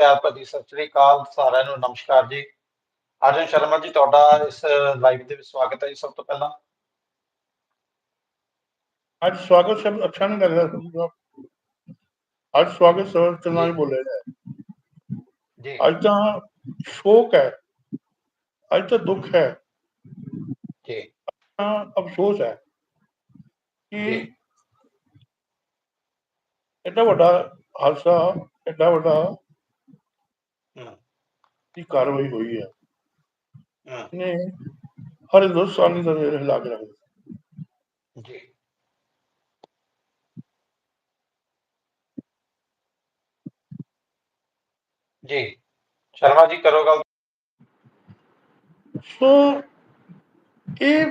ਪਿਆਰ ਭਰੀ ਸਤਿ ਸ੍ਰੀ ਅਕਾਲ ਸਾਰਿਆਂ ਨੂੰ ਨਮਸਕਾਰ ਜੀ। ਅਰਜਨ ਸ਼ਰਮਾ ਜੀ ਤੁਹਾਡਾ ਇਸ ਲਾਈਵ ਦੇ ਵਿੱਚ ਸਵਾਗਤ ਹੈ ਜੀ ਸਭ ਤੋਂ ਪਹਿਲਾਂ। ਅੱਜ ਸਵਾਗਤ ਸ਼ਬਦ ਅੱਛਾ ਨਹੀਂ ਲੱਗ ਰਿਹਾ ਅੱਜ ਸਵਾਗਤ ਸ਼ਬਦ ਚੰਗਾ ਨਹੀਂ ਜਾਏ ਜੀ ਅੱਜ ਤਾਂ ਸ਼ੋਕ ਹੈ। ਅੱਜ ਤਾਂ ਦੁੱਖ ਹੈ। ਜੀ। ਅਫਸੋਸ ਹੈ ਕਿ ਐਡਾ ਵੱਡਾ ਹਾਦਸਾ ਐਡਾ ਵੱਡਾ ਦੀ ਕਾਰਵਾਈ ਹੋਈ ਹੈ। ਨੇ ਹਰ ਹਿੰਦੁਸਤਾਨੀ ਦਾ ਦਿਲ ਹਿਲਾ ਕੇ ਰੱਖ ਦਿੱਤਾ ਜੀ। ਜੀ। ਸ਼ਰਮਾ ਜੀ ਕਰੋ ਗੱਲ। ਸੋ ਇਹ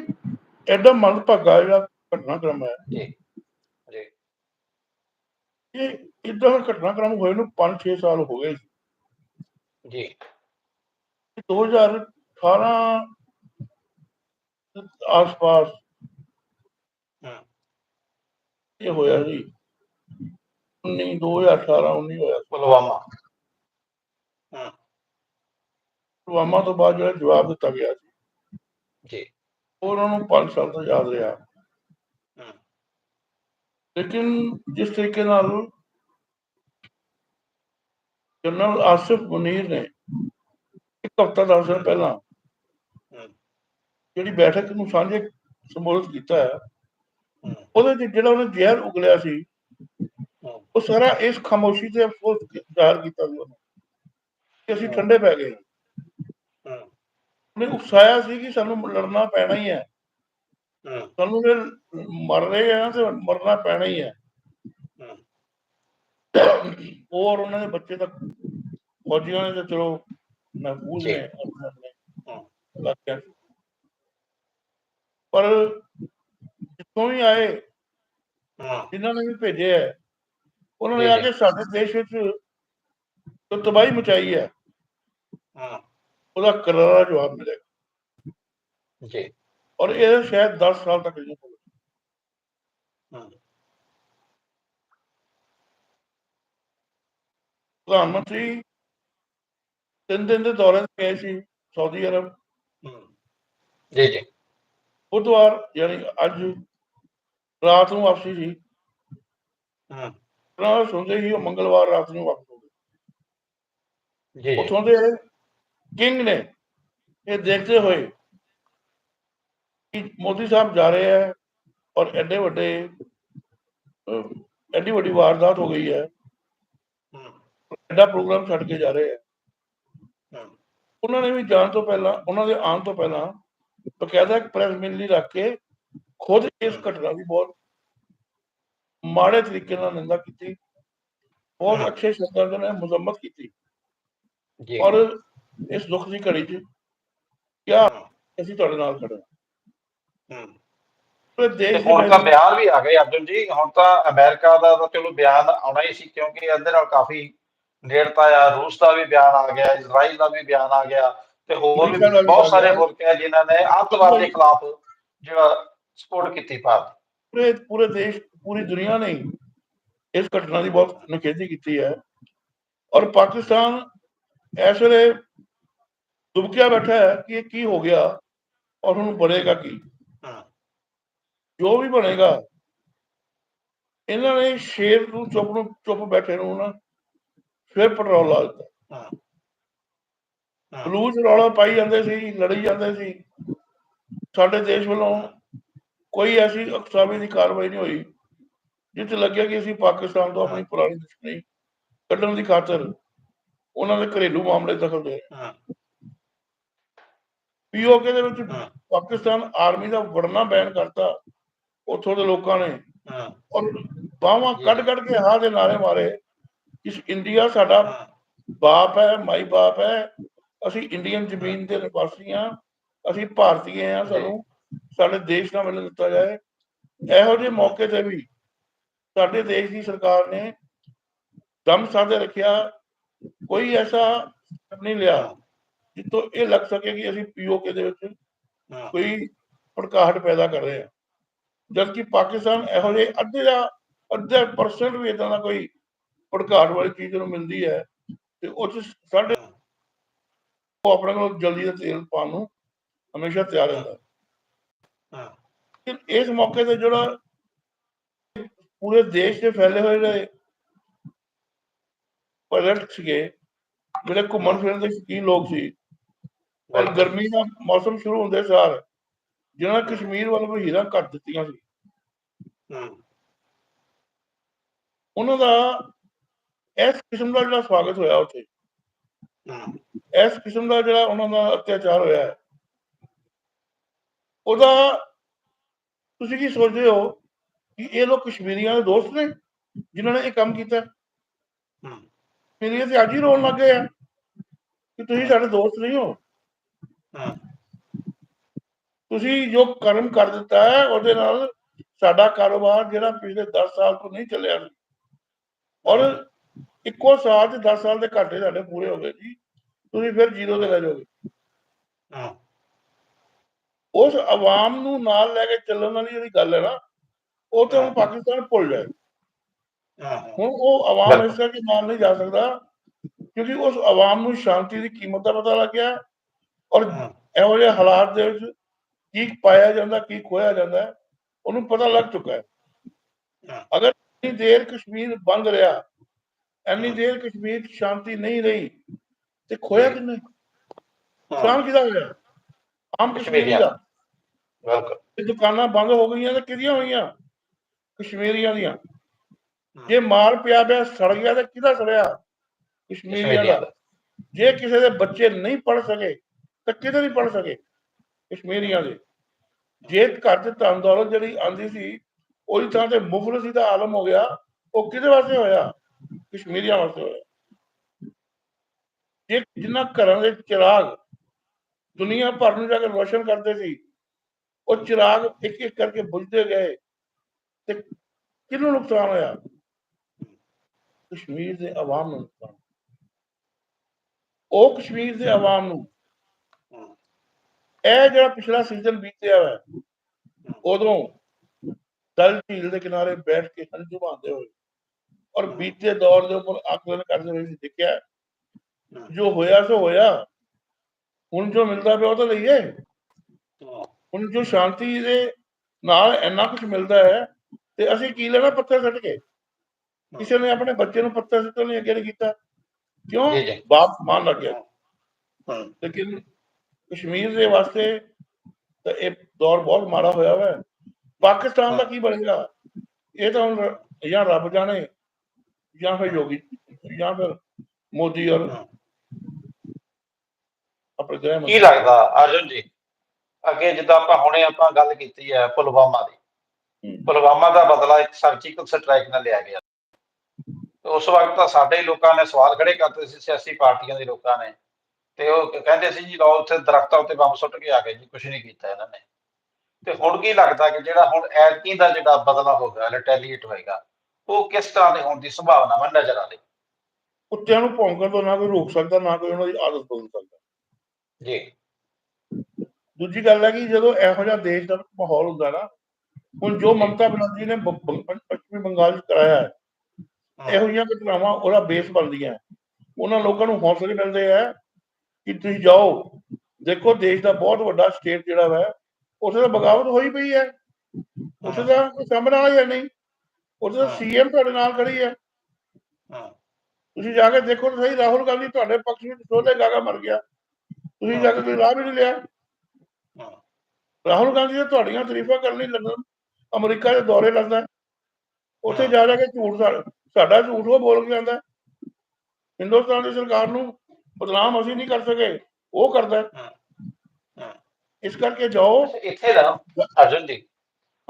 ਐਡਾ ਮੰਦਭਾਗਾ ਜਿਹੜਾ ਘਟਨਾਕ੍ਰਮ ਹੈ। ਜੀ। ਜੀ। ਇਹ ਇਦਾਂ ਘਟਨਾਕ੍ਰਮ ਹੋਏ ਨੂੰ 5-6 ਸਾਲ ਹੋ ਗਏ। ਜੀ। 2018 ਆਸ-ਪਾਸ ਹਮ, ਇਹ ਹੋਇਆ ਸੀ 19 2018 19 ਹੋਇਆ। ਪੁਲਵਾਮਾ। ਹਮ, ਪੁਲਵਾਮਾ ਤੋਂ ਬਾਅਦ ਜਿਹੜਾ ਜਵਾਬ ਦਿੱਤਾ ਗਿਆ ਸੀ। ਜੀ। ਉਹ ਉਹਨਾਂ ਨੂੰ 5 ਸਾਲ ਤੋਂ ਯਾਦ ਰਿਹਾ। ਲੇਕਿਨ ਜਿਸ ਤਰੀਕੇ ਨਾਲ ਜਨਰਲ ਆਸਿਫ ਮੁਨੀਰ ਨੇ ਇੱਕ ਹਫ਼ਤਾ ਦਸ ਦਿਨ ਪਹਿਲਾਂ। ਜਿਹੜੀ ਬੈਠਕ ਨੂੰ ਸਾਂਝੇ ਸੰਬੋਧਿਤ ਕੀਤਾ ਹੈ ਉਹਦੇ ਵਿੱਚ ਜਿਹੜਾ ਉਹਨੇ ਜ਼ਹਿਰ ਉਗਲਿਆ ਸੀ ਉਹ ਸਾਰਾ ਇਸ ਖਾਮੋਸ਼ੀ ਤੇ ਅਫਸੋਸ ਜ਼ਾਹਰ ਕੀਤਾ ਸੀ ਉਹਨੇ ਕਿ ਅਸੀਂ ਠੰਡੇ ਪੈ ਗਏ। ਉਹਨੇ ਉਕਸਾਇਆ ਸੀ ਕਿ ਸਾਨੂੰ ਲੜਨਾ ਪੈਣਾ ਹੀ ਹੈ। ਸਾਨੂੰ ਜੇ ਮਰ ਰਹੇ ਆ ਤੇ ਮਰਨਾ ਪੈਣਾ ਹੀ ਹੈ। ਔਰ ਉਹਨਾਂ ਦੇ ਬੱਚੇ ਤਾਂ ਫੌਜੀਆਂ ਨੇ ਤਾਂ ਚਲੋ ਇਲਾਕਿਆਂ 'ਚ ਪਰ ਜਿੱਥੋਂ ਵੀ ਆਏ ਜਿਨ੍ਹਾਂ ਨੇ ਵੀ ਭੇਜੇ ਹੈ ਉਹਨਾਂ ਨੇ ਆ। ਕੇ ਸਾਡੇ ਦੇਸ਼ ਵਿੱਚ ਤਬਾਹੀ ਮਚਾਈ ਹੈ। ਹਮ, ਉਹਦਾ ਕਰਾਰਾ ਜਵਾਬ ਮਿਲੇਗਾ ਜੀ। ਔਰ ਇਹ ਸ਼ਾਇਦ 10 ਸਾਲ ਤੱਕ ਨਹੀਂ ਹੋਵੇ ਪ੍ਰਧਾਨ ਮੰਤਰੀ ਤਿੰਨ ਦਿਨ ਦੇ ਦੌਰੇ ਤੇ ਗਏ ਸੀ ਸਾਊਦੀ ਅਰਬ। ਜੀ ਜੀ। ਬੁੱਧਵਾਰ ਯਾਨੀ ਅੱਜ ਰਾਤ ਨੂੰ ਵਾਪਸੀ ਸੀ। ਉਹਨਾਂ ਦਾ ਸੁਣਦੇ ਹੀ ਉਹ ਮੰਗਲਵਾਰ ਰਾਤ ਨੂੰ ਵਾਪਸ ਹੋ ਗਏ। ਜੀ ਜੀ। ਉੱਥੋਂ ਦੇ ਕਿੰਗ ਨੇ ਇਹ ਦੇਖਦੇ ਹੋਏ ਕਿ ਮੋਦੀ ਸਾਹਿਬ ਜਾ ਰਹੇ ਹੈ ਔਰ ਐਡੇ ਵੱਡੇ ਐਡੀ ਵੱਡੀ ਵਾਰਦਾਤ ਹੋ ਗਈ ਹੈ। ਐਡਾ ਪ੍ਰੋਗਰਾਮ ਛੱਡ ਕੇ ਜਾ ਰਹੇ ਹੈ। ਉਹਨਾਂ ਨੇ ਵੀ ਜਾਣ ਤੋਂ ਪਹਿਲਾਂ ਉਹਨਾਂ ਦੇ ਆਉਣ ਤੋਂ ਪਹਿਲਾਂ ਬਕਾਇਦਾ ਇੱਕ ਪ੍ਰੈਸ ਮਿਲਣੀ ਰੱਖ ਕੇ ਖੁਦ ਇਸ ਘਟਨਾ ਦੀ ਬਹੁਤ ਮਾੜੇ ਤਰੀਕੇ ਨਾਲ ਨਿੰਦਾ ਕੀਤੀ। ਬਹੁਤ। ਅੱਛੇ ਸ਼ਬਦਾਂ ਦੇ ਨਾਲ ਮੁਜ਼ੰਮਤ ਕੀਤੀ। ਜੀ। ਔਰ ਇਸ ਦੁੱਖ ਦੀ ਘੜੀ 'ਚ ਕਿਆ ਅਸੀਂ ਤੁਹਾਡੇ ਨਾਲ ਖੜੇ ਹਾਂ। ਹੁਣ ਦੇ ਤਾਂ ਬਿਆਨ ਵੀ ਆ ਗਏ ਅਰਜੁਨ ਜੀ। ਹੁਣ ਤਾਂ ਅਮਰੀਕਾ ਦਾ ਤਾਂ ਚਲੋ ਬਿਆਨ ਆਉਣਾ ਹੀ ਸੀ ਕਿਉਂਕਿ ਇਹਦੇ ਨਾਲ ਕਾਫੀ ਨੇੜਤਾ ਆ ਰੂਸ ਦਾ ਵੀ ਬਿਆਨ ਆ ਗਿਆ ਇਜ਼ਰਾਈਲ ਦਾ ਵੀ ਬਿਆਨ ਆ ਗਿਆ ਤੇ ਹੋਰ ਵੀ ਬਹੁਤ ਸਾਰੇ। ਮੁਲਕ ਹੈ ਜਿਨ੍ਹਾਂ ਨੇ ਅੱਤਵਾਦ ਦੇ ਖਿਲਾਫ ਜਿਹੜਾ ਸਪੋਰਟ ਕੀਤੀ ਭਾਰਤ। ਪੂਰੇ ਪੂਰੇ ਦੇਸ਼ ਪੂਰੀ ਦੁਨੀਆ ਨੇ ਇਸ ਘਟਨਾ ਦੀ ਬਹੁਤ ਨਿਖੇਧੀ ਕੀਤੀ ਹੈ। ਔਰ ਪਾਕਿਸਤਾਨ ਇਸ ਵੇਲੇ ਦੁਬਕਿਆ ਬੈਠਾ ਹੈ ਕਿ ਇਹ ਕੀ ਹੋ ਗਿਆ ਔਰ ਹੁਣ ਬਣੇਗਾ ਕੀ। ਜੋ ਵੀ ਬਣੇਗਾ ਇਹਨਾਂ ਨੇ ਸ਼ੇਰ ਨੂੰ ਚੁੱਪ ਨੂੰ ਚੁੱਪ ਬੈਠੇ ਨੂੰ ਨਾ ਫਿਰ ਪੈਟਰੋਲ ਲਾ ਦਿੱਤਾ। ਹਮ, ਬਲੂਚ ਰੌਲਾ ਪਾਈ ਜਾਂਦੇ ਸੀ ਲੜੀ ਜਾਂਦੇ ਸੀ। ਸਾਡੇ ਦੇਸ਼ ਵੱਲੋਂ ਕੋਈ ਐਸੀ ਅਕਸਾਵੀ ਦੀ ਕਾਰਵਾਈ ਨਹੀਂ ਹੋਈ ਜਿੱਥੇ ਲੱਗਿਆ ਕਿ ਅਸੀਂ ਪਾਕਿਸਤਾਨ ਤੋਂ ਆਪਣੀ ਪੁਰਾਣੀ ਦੁਸ਼ਮਣੀ ਕੱਢਣ ਦੀ ਖਾਤਰ ਉਹਨਾਂ ਦੇ ਘਰੇਲੂ ਮਾਮਲੇ ਦਖਲ ਦੇ ਪੀਓਕੇ ਦੇ ਵਿੱਚ ਪਾਕਿਸਤਾਨ ਆਰਮੀ ਦਾ ਵੜਨਾ ਬੈਨ ਕਰਤਾ ਉੱਥੋਂ ਦੇ ਲੋਕਾਂ ਨੇ। ਔਰ ਬਾਹਾਂ ਕੱਢ ਕੱਢ ਕੇ ਹਾਂ ਦੇ ਨਾਰੇ ਮਾਰੇ। ਇਸ ਇੰਡੀਆ ਸਾਡਾ ਬਾਪ ਹੈ ਮਾਈ ਬਾਪ ਹੈ। ਅਸੀਂ ਇੰਡੀਅਨ ਜ਼ਮੀਨ ਦੇ ਨਿਵਾਸੀ ਹਾਂ। ਅਸੀਂ ਭਾਰਤੀ ਹਾਂ ਸਾਨੂੰ ਸਾਡੇ ਦੇਸ਼ ਦਾ ਮਿਲਣ ਦਿੱਤਾ ਜਾਏ। ਇਹੋ ਜਿਹੇ ਮੌਕੇ ਤੇ ਵੀ ਸਾਡੇ ਦੇਸ਼ ਦੀ ਸਰਕਾਰ ਨੇ ਦਮ ਸਾਧੇ ਰੱਖਿਆ। ਕੋਈ ਐਸਾ ਨਹੀਂ ਲਿਆ ਜਿੱਥੋਂ ਇਹ ਲੱਗ ਸਕੇ ਕਿ ਅਸੀਂ ਪੀਓਕੇ ਦੇ ਵਿੱਚ ਕੋਈ ਭੜਕਾਹਟ ਪੈਦਾ ਕਰ ਰਹੇ ਹਾਂ। ਜਦਕਿ ਪਾਕਿਸਤਾਨ ਇਹੋ ਜਿਹੇ ਅੱਧੇ ਦਾ ਅੱਧੇ ਪਰਸੈਂਟ ਵੀ ਇਦਾਂ ਦਾ ਕੋਈ ਭੜਕਾਹਟ ਵਾਲੀ ਚੀਜ਼ ਨੂੰ ਮਿਲਦੀ ਹੈ ਤੇ ਉਹ 'ਚ ਸਾਡੇ ਉਹ ਆਪਣੇ ਕੋਲ ਜਲਦੀ ਦਾ ਤੇਲ ਪਾਉਣ ਨੂੰ ਹਮੇਸ਼ਾ ਤਿਆਰ ਰਹਿੰਦਾ ਹਾਂ। ਕਿ ਇਸ ਮੌਕੇ ਤੇ ਜਿਹੜਾ ਪੂਰੇ ਦੇਸ਼ 'ਚ ਫੈਲੇ ਹੋਏ ਜਿਹੜੇ ਪਰਯਟਕ ਸੀਗੇ ਜਿਹੜੇ ਘੁੰਮਣ ਫਿਰਨ ਦੇ ਸ਼ੌਕੀਨ ਲੋਕ ਸੀ ਬਿਲਕੁਲ। ਗਰਮੀ ਦਾ ਮੌਸਮ ਸ਼ੁਰੂ ਹੁੰਦੇ ਸਾਰ ਜਿਹਨਾਂ ਨੇ ਕਸ਼ਮੀਰ ਵੱਲ ਵਹੀਰਾਂ ਕਰ ਦਿੱਤੀਆਂ ਸੀ। ਹੂੰ। ਉਹਨਾਂ ਦਾ ਇਸ ਕਿਸਮ ਦਾ ਜਿਹੜਾ ਸਵਾਗਤ ਹੋਇਆ ਉੱਥੇ ਹੂੰ। ਇਸ ਕਿਸਮ ਦਾ ਜਿਹੜਾ ਉਹਨਾਂ ਦਾ ਅਤਿਆਚਾਰ ਹੋਇਆ ਹੈ ਉਹਦਾ ਤੁਸੀਂ ਕੀ ਸੋਚਦੇ ਹੋ ਕਿ ਇਹ ਲੋਕ ਕਸ਼ਮੀਰੀਆਂ ਦੇ ਦੋਸਤ ਨੇ ਜਿਨ੍ਹਾਂ ਨੇ ਇਹ ਕੰਮ ਕੀਤਾ? ਹੂੰ। ਕਸ਼ਮੀਰੀ ਤੇ ਅੱਜ ਹੀ ਰੋਣ ਲੱਗੇ ਆ ਕਿ ਤੁਸੀਂ ਸਾਡੇ ਦੋਸਤ ਨਹੀਂ ਹੋ। ਤੁਸੀਂ ਜੋ ਕਰਮ ਕਰ ਦਿੱਤਾ ਹੈ ਉਹਦੇ ਨਾਲ ਸਾਡਾ ਕਾਰੋਬਾਰ ਜਿਹੜਾ ਪਿਛਲੇ 10 ਸਾਲ ਤੋਂ ਨਹੀਂ ਚੱਲਿਆ ਔਰ ਇੱਕੋ ਸਾਲ 'ਚ 10 ਸਾਲ ਦੇ ਘਾਟੇ ਸਾਡੇ ਪੂਰੇ ਹੋ ਗਏ ਜੀ। ਤੁਸੀਂ ਫਿਰ ਜ਼ੀਰੋ ਤੇ ਰਹਿ ਜਾਓਗੇ। ਹੂੰ। ਉਸ ਆਵਾਮ ਨੂੰ ਨਾਲ ਲੈ ਕੇ ਚੱਲਣ ਵਾਲੀ ਜਿਹੜੀ ਗੱਲ ਹੈ ਨਾ ਉਹ ਤਾਂ ਹੁਣ ਪਾਕਿਸਤਾਨ ਭੁੱਲ ਜਾਏ। ਹੂੰ। ਹੁਣ ਉਹ ਆਵਾਮ ਇਸ ਕਰਕੇ ਨਾਲ ਨਹੀਂ ਜਾ ਸਕਦਾ ਕਿਉਂਕਿ ਉਸ ਆਵਾਮ ਨੂੰ ਸ਼ਾਂਤੀ ਦੀ ਕੀਮਤ ਦਾ ਪਤਾ ਲੱਗ ਗਿਆ ਔਰ ਇਹੋ ਜਿਹੇ ਹਾਲਾਤ ਦੇ ਵਿੱਚ ਕੀ ਪਾਇਆ ਜਾਂਦਾ ਕੀ ਖੋਇਆ ਜਾਂਦਾ ਉਹਨੂੰ ਪਤਾ ਲੱਗ ਚੁੱਕਾ ਹੈ। ਅਗਰ ਦੇਰ ਕਸ਼ਮੀਰ ਬੰਦ ਰਿਹਾ ਇੰਨੀ ਦੇਰ ਕਸ਼ਮੀਰ 'ਚ ਸ਼ਾਂਤੀ ਨਹੀਂ ਰਹੀ ਤੇ ਖੋਇਆ ਕਿੰਨੇ? ਸ਼ਾਮ ਕਿਹਦਾ ਹੋਇਆ? ਆਮ ਕਸ਼ਮੀਰੀ। ਦਾ। ਬਿਲਕੁਲ ਤੇ ਦੁਕਾਨਾਂ ਬੰਦ ਹੋ ਗਈਆਂ ਤੇ ਕਿਹਦੀਆਂ ਹੋਈਆਂ? ਕਸ਼ਮੀਰੀਆਂ ਦੀਆਂ। ਜੇ ਮਾਲ ਪਿਆ ਪਿਆ ਸੜ ਗਿਆ ਤੇ ਕਿਹਦਾ ਸੜਿਆ? ਕਸ਼ਮੀਰੀਆਂ ਦਾ ਜੇ ਕਿਸੇ ਦੇ ਬੱਚੇ ਨਹੀਂ ਪੜ ਸਕੇ ਤਾਂ ਕਿਹਦੇ ਨਹੀਂ ਪੜ ਸਕੇ? ਕਸ਼ਮੀਰੀਆਂ ਦੇ। ਜੇ ਘਰ ਚ ਧਨ ਦੌਲਤ ਜਿਹੜੀ ਆਂਦੀ ਸੀ ਉਹਦੀ ਥਾਂ ਤੇ ਮੁਫਲਸੀ ਦਾ ਆਲਮ ਹੋ ਗਿਆ। ਉਹ ਕਿਹਦੇ ਵਾਸਤੇ ਹੋਇਆ? ਕਸ਼ਮੀਰੀਆਂ ਵਾਸਤੇ ਹੋਇਆ ਜੇ ਜਿਨ੍ਹਾਂ ਘਰਾਂ ਦੇ ਚਿਰਾਗ ਦੁਨੀਆ ਭਰ ਨੂੰ ਜਾ ਕੇ ਰੋਸ਼ਨ ਕਰਦੇ ਸੀ ਉਹ ਚਿਰਾਗ ਇੱਕ ਇੱਕ ਕਰਕੇ ਬੁਝਦੇ ਗਏ ਤੇ ਕਿਹਨੂੰ ਨੁਕਸਾਨ ਹੋਇਆ ਕਸ਼ਮੀਰ ਦੇ ਆਵਾਮ ਨੂੰ ਨੁਕਸਾਨ ਉਹ ਕਸ਼ਮੀਰ ਦੇ ਆਵਾਮ ਨੂੰ ਹੂੰ ਇਹ ਜਿਹੜਾ ਪਿਛਲਾ ਸੀਜ਼ਨ ਬੀਤਿਆ ਹੋਇਆ ਉਦੋਂ ਦਲ ਝੀਲ ਦੇ ਕਿਨਾਰੇ ਬੈਠ ਕੇ ਹੰਝੂ ਬਹਾਉਂਦੇ ਹੋਏ ਔਰ ਬੀਤੇ ਦੌਰ ਦੇ ਉੱਪਰ ਆਕਲਨ ਕਰਦੇ ਹੋਏ ਅਸੀਂ ਦੇਖਿਆ ਜੋ ਹੋਇਆ ਸੋ ਹੋਇਆ ਹੁਣ ਜੋ ਮਿਲਦਾ ਪਿਆ ਉਹ ਤਾਂ ਲਈਏ ਹੂੰ ਹੁਣ ਜੋ ਸ਼ਾਂਤੀ ਦੇ ਨਾਲ ਇੰਨਾ ਕੁਝ ਮਿਲਦਾ ਹੈ ਤੇ ਅਸੀਂ ਕੀ ਲੈਣਾ ਪੱਥਰ ਸੱਟ ਕੇ ਕਿਸੇ ਨੇ ਆਪਣੇ ਬੱਚੇ ਨੂੰ ਪੱਥਰ ਸੁੱਟਣ ਲਈ ਅੱਗੇ ਨਹੀਂ ਕੀਤਾ ਕਿਉਂ ਜੀ, ਜੀ। ਬਾਪ ਮਾਨ ਲੱਗ ਗਿਆ ਹੂੰ ਲੇਕਿਨ ਕਸ਼ਮੀਰ ਦੇ ਵਾਸਤੇ ਤਾਂ ਇਹ ਦੌਰ ਬਹੁਤ ਮਾੜਾ ਹੋਇਆ ਹੋਇਆ ਹੈ ਪਾਕਿਸਤਾਨ ਦਾ ਕੀ ਬਣੇਗਾ ਇਹ ਤਾਂ ਹੁਣ ਰ- ਜਾਂ ਰੱਬ ਜਾਣੇ ਜਾਂ ਫਿਰ ਯੋਗੀ ਜਾਂ ਫਿਰ ਮੋਦੀ ਔਰ। ਆਪਣੇ ਗ੍ਰਹਿ ਕੀ ਲੱਗਦਾ ਅਰਜੁਨ ਜੀ? ਅੱਗੇ ਜਿੱਦਾਂ ਆਪਾਂ ਹੁਣੇ ਆਪਾਂ ਗੱਲ ਕੀਤੀ ਹੈ ਪੁਲਵਾਮਾ ਦੀ। ਪੁਲਵਾਮਾ ਦਾ ਬਦਲਾ ਇੱਕ ਸਰਜੀਕਲ ਸਟ੍ਰਾਈਕ ਨਾਲ ਲਿਆ ਗਿਆ। ਤੇ ਉਸ ਵਕਤ ਤਾਂ ਸਾਡੇ ਲੋਕਾਂ ਨੇ ਸਵਾਲ ਖੜੇ ਕਰਤੇ ਸੀ ਸਿਆਸੀ ਪਾਰਟੀਆਂ ਦੇ ਲੋਕਾਂ ਨੇ। ਤੇ ਉਹ ਕਹਿੰਦੇ ਸੀ ਜੀ ਲਓ ਉੱਥੇ ਦਰਖਤਾਂ ਉੱਤੇ ਬੰਬ ਸੁੱਟ ਕੇ ਆ ਗਏ ਜੀ ਕੁਝ ਨਹੀਂ ਕੀਤਾ ਇਹਨਾਂ ਨੇ। ਤੇ ਹੁਣ ਕੀ ਲੱਗਦਾ ਕਿ ਜਿਹੜਾ ਹੁਣ ਐਤਕੀ ਦਾ ਜਿਹੜਾ ਬਦਲਾ ਹੋਗਾ ਰਿਟੈਲੀਏਟ ਹੋਏਗਾ ਉਹ ਕਿਸ ਤਰ੍ਹਾਂ ਦੇ ਹੋਣ ਦੀ ਸੰਭਾਵਨਾ ਵਾ ਨਜ਼ਰ ਆ ਰਹੀ ਕੁੱਤਿਆਂ ਨੂੰ ਭੌਂਕਣ ਤੋਂ ਨਾ ਕੋਈ ਰੋਕ ਸਕਦਾ ਨਾ ਕੋਈ ਉਹਨਾਂ ਦੀ ਆਦਤ ਬਦਲ ਸਕਦਾ। ਜੀ। ਦੂਜੀ ਗੱਲ ਹੈ ਕਿ ਜਦੋਂ ਇਹੋ ਜਿਹਾ ਦੇਸ਼ ਦਾ ਮਾਹੌਲ ਹੁੰਦਾ ਨਾ ਹੁਣ ਜੋ ਮਮਤਾ ਬਨਰਜੀ ਨੇ ਪੱਛਮੀ ਬੰਗਾਲ 'ਚ ਕਰਾਇਆ ਹੈ ਇਹੋ ਜਿਹੀਆਂ ਘਟਨਾਵਾਂ ਉਹਦਾ ਬੇਸ ਬਣਦੀਆਂ ਹੈ। ਉਹਨਾਂ ਲੋਕਾਂ ਨੂੰ ਹੌਸਲੇ ਮਿਲਦੇ ਆ ਕਿ ਤੁਸੀਂ ਜਾਓ ਦੇਖੋ ਦੇਸ਼ ਦਾ ਬਹੁਤ ਵੱਡਾ ਸਟੇਟ ਜਿਹੜਾ ਵਾ ਉੱਥੇ ਤਾਂ ਬਗਾਵਤ ਹੋਈ ਪਈ ਹੈ। ਤਾਂ ਕੋਈ ਸਾਹਮਣੇ ਹੀ ਹੈ ਨਹੀਂ। ਹਾਂ। ਸੀਐਮ ਤੁਹਾਡੇ ਨਾਲ ਖੜੀ ਹੈ ਹਾਂ ਤੁਸੀਂ ਜਾ ਕੇ ਦੇਖੋ ਸਹੀ ਰਾਹੁਲ ਗਾਂਧੀ ਤੁਹਾਡੇ ਪੱਖ ਵਿੱਚ ਸੋਧੇ ਗਾਗਾ ਮਰ ਗਿਆ ਤੁਸੀਂ ਜਾ ਕੇ ਕੋਈ ਲਾਭ ਹੀ ਨਹੀਂ ਲਿਆ ਹਾਂ ਰਾਹੁਲ ਗਾਂਧੀ ਨੇ ਤੁਹਾਡੀਆਂ ਤਾਰੀਫਾਂ ਕਰਨ ਲਈ ਲੰਡਨ ਅਮਰੀਕਾ ਦੇ ਦੌਰੇ ਲੱਗਦਾ। ਉੱਥੇ। ਜਾ ਜਾ ਕੇ ਝੂਠ ਸਾਡਾ ਝੂਠ ਉਹ ਬੋਲ ਕੇ ਜਾਂਦਾ ਹੈ। ਹਿੰਦੁਸਤਾਨ ਦੀ ਸਰਕਾਰ ਨੂੰ ਬਦਨਾਮ ਅਸੀਂ ਨਹੀਂ ਕਰ ਸਕੇ ਉਹ ਕਰਦਾ। ਇਸ ਕਰਕੇ ਜਾਓ ਇੱਥੇ ਦਾ ਅਰਜੁਨ ਜੀ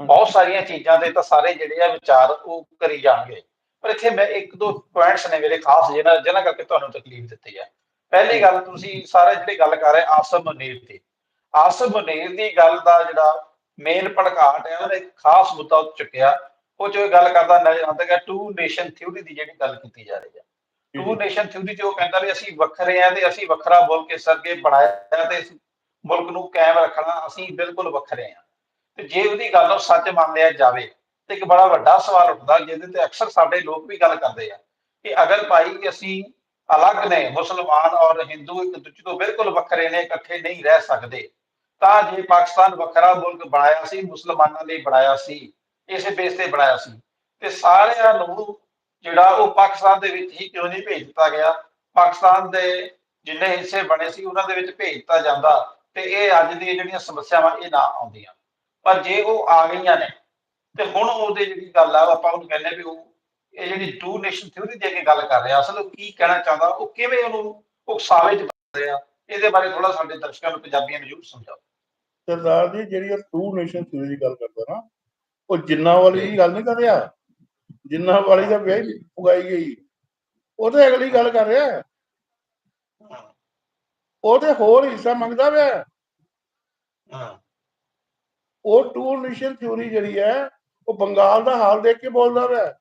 ਬਹੁਤ ਸਾਰੀਆਂ ਚੀਜ਼ਾਂ ਦੇ ਤਾਂ ਸਾਰੇ ਜਿਹੜੇ ਆ ਵਿਚਾਰ ਉਹ ਕਰੀ ਜਾਣਗੇ। ਪਰ ਇੱਥੇ ਮੈਂ ਇੱਕ ਦੋ ਪੁਆਇੰਟਸ ਨੇ ਮੇਰੇ ਖਾਸ ਜਿਹਨਾਂ ਜਿਹਨਾਂ ਕਰਕੇ ਤੁਹਾਨੂੰ ਤਕਲੀਫ ਦਿੱਤੀ ਹੈ ਪਹਿਲੀ ਗੱਲ ਤੁਸੀਂ ਸਾਰੇ ਜਿਹੜੇ ਗੱਲ ਕਰ ਰਹੇ ਆਸਮ ਮਨੀਰ ਦੀ। ਆਸਮ ਮਨੀਰ ਦੀ ਗੱਲ ਦਾ ਜਿਹੜਾ ਮੇਨ ਭੜਕਾਟ ਹੈ ਉਹਦਾ ਇੱਕ ਖਾਸ ਮੁੱਦਾ ਉੱਠ ਚੁੱਕਿਆ। ਉਹ ਜੋ ਗੱਲ ਕਰਦਾ ਨਜ਼ਰ ਆਉਂਦਾ ਹੈ ਟੂ ਨੇਸ਼ਨ ਥਿਊਰੀ ਦੀ ਜਿਹੜੀ ਗੱਲ ਕੀਤੀ ਜਾ ਰਹੀ ਹੈ। ਟੂ ਨੇਸ਼ਨ ਥਿਊਰੀ ਚ ਉਹ ਕਹਿੰਦਾ ਵੀ ਅਸੀਂ ਵੱਖਰੇ ਆ ਤੇ ਅਸੀਂ ਵੱਖਰਾ ਮੁਲਕ ਇਸ ਕਰਕੇ ਬਣਾਇਆ ਤੇ ਇਸ ਮੁਲਕ ਨੂੰ ਕਾਇਮ ਰੱਖਣਾ ਅਸੀਂ ਬਿਲਕੁਲ ਵੱਖਰੇ ਆ। ਤੇ ਜੇ ਉਹਦੀ ਗੱਲ ਨੂੰ ਸੱਚ ਮੰਨ ਲਿਆ ਜਾਵੇ, ਤੇ ਇੱਕ ਬੜਾ ਵੱਡਾ ਸਵਾਲ ਉੱਠਦਾ, ਜਿਹਦੇ ਤੇ ਅਕਸਰ ਸਾਡੇ ਲੋਕ ਵੀ ਗੱਲ ਕਰਦੇ ਆ, ਕਿ ਅਗਰ ਭਾਈ ਅਸੀਂ ਅਲੱਗ ਨੇ, ਮੁਸਲਮਾਨ ਔਰ ਹਿੰਦੂ, ਇੱਕ ਦੂਜੇ ਤੋਂ ਬਿਲਕੁਲ ਵੱਖਰੇ ਨੇ, ਇਕੱਠੇ ਨਹੀਂ ਰਹਿ ਸਕਦੇ, ਤਾਂ ਜੇ ਪਾਕਿਸਤਾਨ ਵੱਖਰਾ ਮੁਲਕ ਬਣਾਇਆ ਸੀ, ਮੁਸਲਮਾਨਾਂ ਲਈ ਬਣਾਇਆ ਸੀ, ਇਸੇ ਬੇਸ ਤੇ ਬਣਾਇਆ ਸੀ, ਤੇ ਸਾਰਿਆਂ ਨੂੰ ਜਿਹੜਾ ਉਹ ਪਾਕਿਸਤਾਨ ਦੇ ਵਿੱਚ ਹੀ ਕਿਉਂ ਨਹੀਂ ਭੇਜ ਦਿੱਤਾ ਗਿਆ, ਪਾਕਿਸਤਾਨ ਦੇ ਜਿੰਨੇ ਹਿੱਸੇ ਬਣੇ ਸੀ, ਉਹਨਾਂ ਦੇ ਵਿੱਚ ਭੇਜ ਦਿੱਤਾ ਜਾਂਦਾ, ਤੇ ਇਹ ਅੱਜ ਦੀਆਂ ਜਿਹੜੀਆਂ ਸਮੱਸਿਆਵਾਂ, ਇਹ ਨਾ ਆਉਂਦੀਆਂ। ਪਰ ਜੇ ਉਹ ਆ ਗਈਆਂ ਨੇ ਤੇ ਹੁਣ ਉਹਦੇ ਜਿਹੜੀ ਗੱਲ ਆ ਆਪਾਂ ਉਹਨੂੰ ਕਹਿੰਦੇ ਵੀ ਉਹ ਇਹ ਜਿਹੜੀ ਟੂ ਨੇਸ਼ਨ ਥਿਊਰੀ ਦੀ ਅੱਗੇ ਗੱਲ ਕਰ ਰਿਹਾ ਅਸਲ ਉਹ ਕੀ ਕਹਿਣਾ ਚਾਹੁੰਦਾ ਉਹ ਕਿਵੇਂ ਉਹਨੂੰ ਉਕਸਾਵੇ ਚ ਬਣ ਰਿਹਾ ਇਹਦੇ ਬਾਰੇ ਥੋੜਾ ਸਾਡੇ ਦਰਸ਼ਕਾਂ ਨੂੰ ਪੰਜਾਬੀਆਂ ਨੂੰ ਜ਼ਰੂਰ ਸਮਝਾਓ ਸਰਦਾਰ ਜੀ ਜਿਹੜੀ ਉਹ ਟੂ ਨੇਸ਼ਨ ਥਿਊਰੀ ਦੀ ਗੱਲ ਕਰਦਾ ਨਾ ਉਹ ਜਿੰਨਾ ਵਾਲੀ ਦੀ ਗੱਲ ਨਹੀਂ ਕਰ ਰਿਹਾ ਜਿੰਨਾ ਵਾਲੀ ਦਾ ਵਿਆਹ ਉਗਾਈ ਗਈ ਉਹ ਤੇ ਅਗਲੀ ਗੱਲ ਕਰ ਰਿਹਾ। ਉਹ ਤੇ ਹੋਰ ਹਿੱਸਾ ਮੰਗਦਾ ਪਿਆ ਹੈ। ਉਹ ਟੂ ਨੇਸ਼ਨ ਥਿਊਰੀ ਜਿਹੜੀ ਹੈ ਉਹ ਬੰਗਾਲ ਦਾ ਹਾਲ ਦੇਖ ਕੇ ਬੋਲਦਾ ਪਿਆ ਹੈ।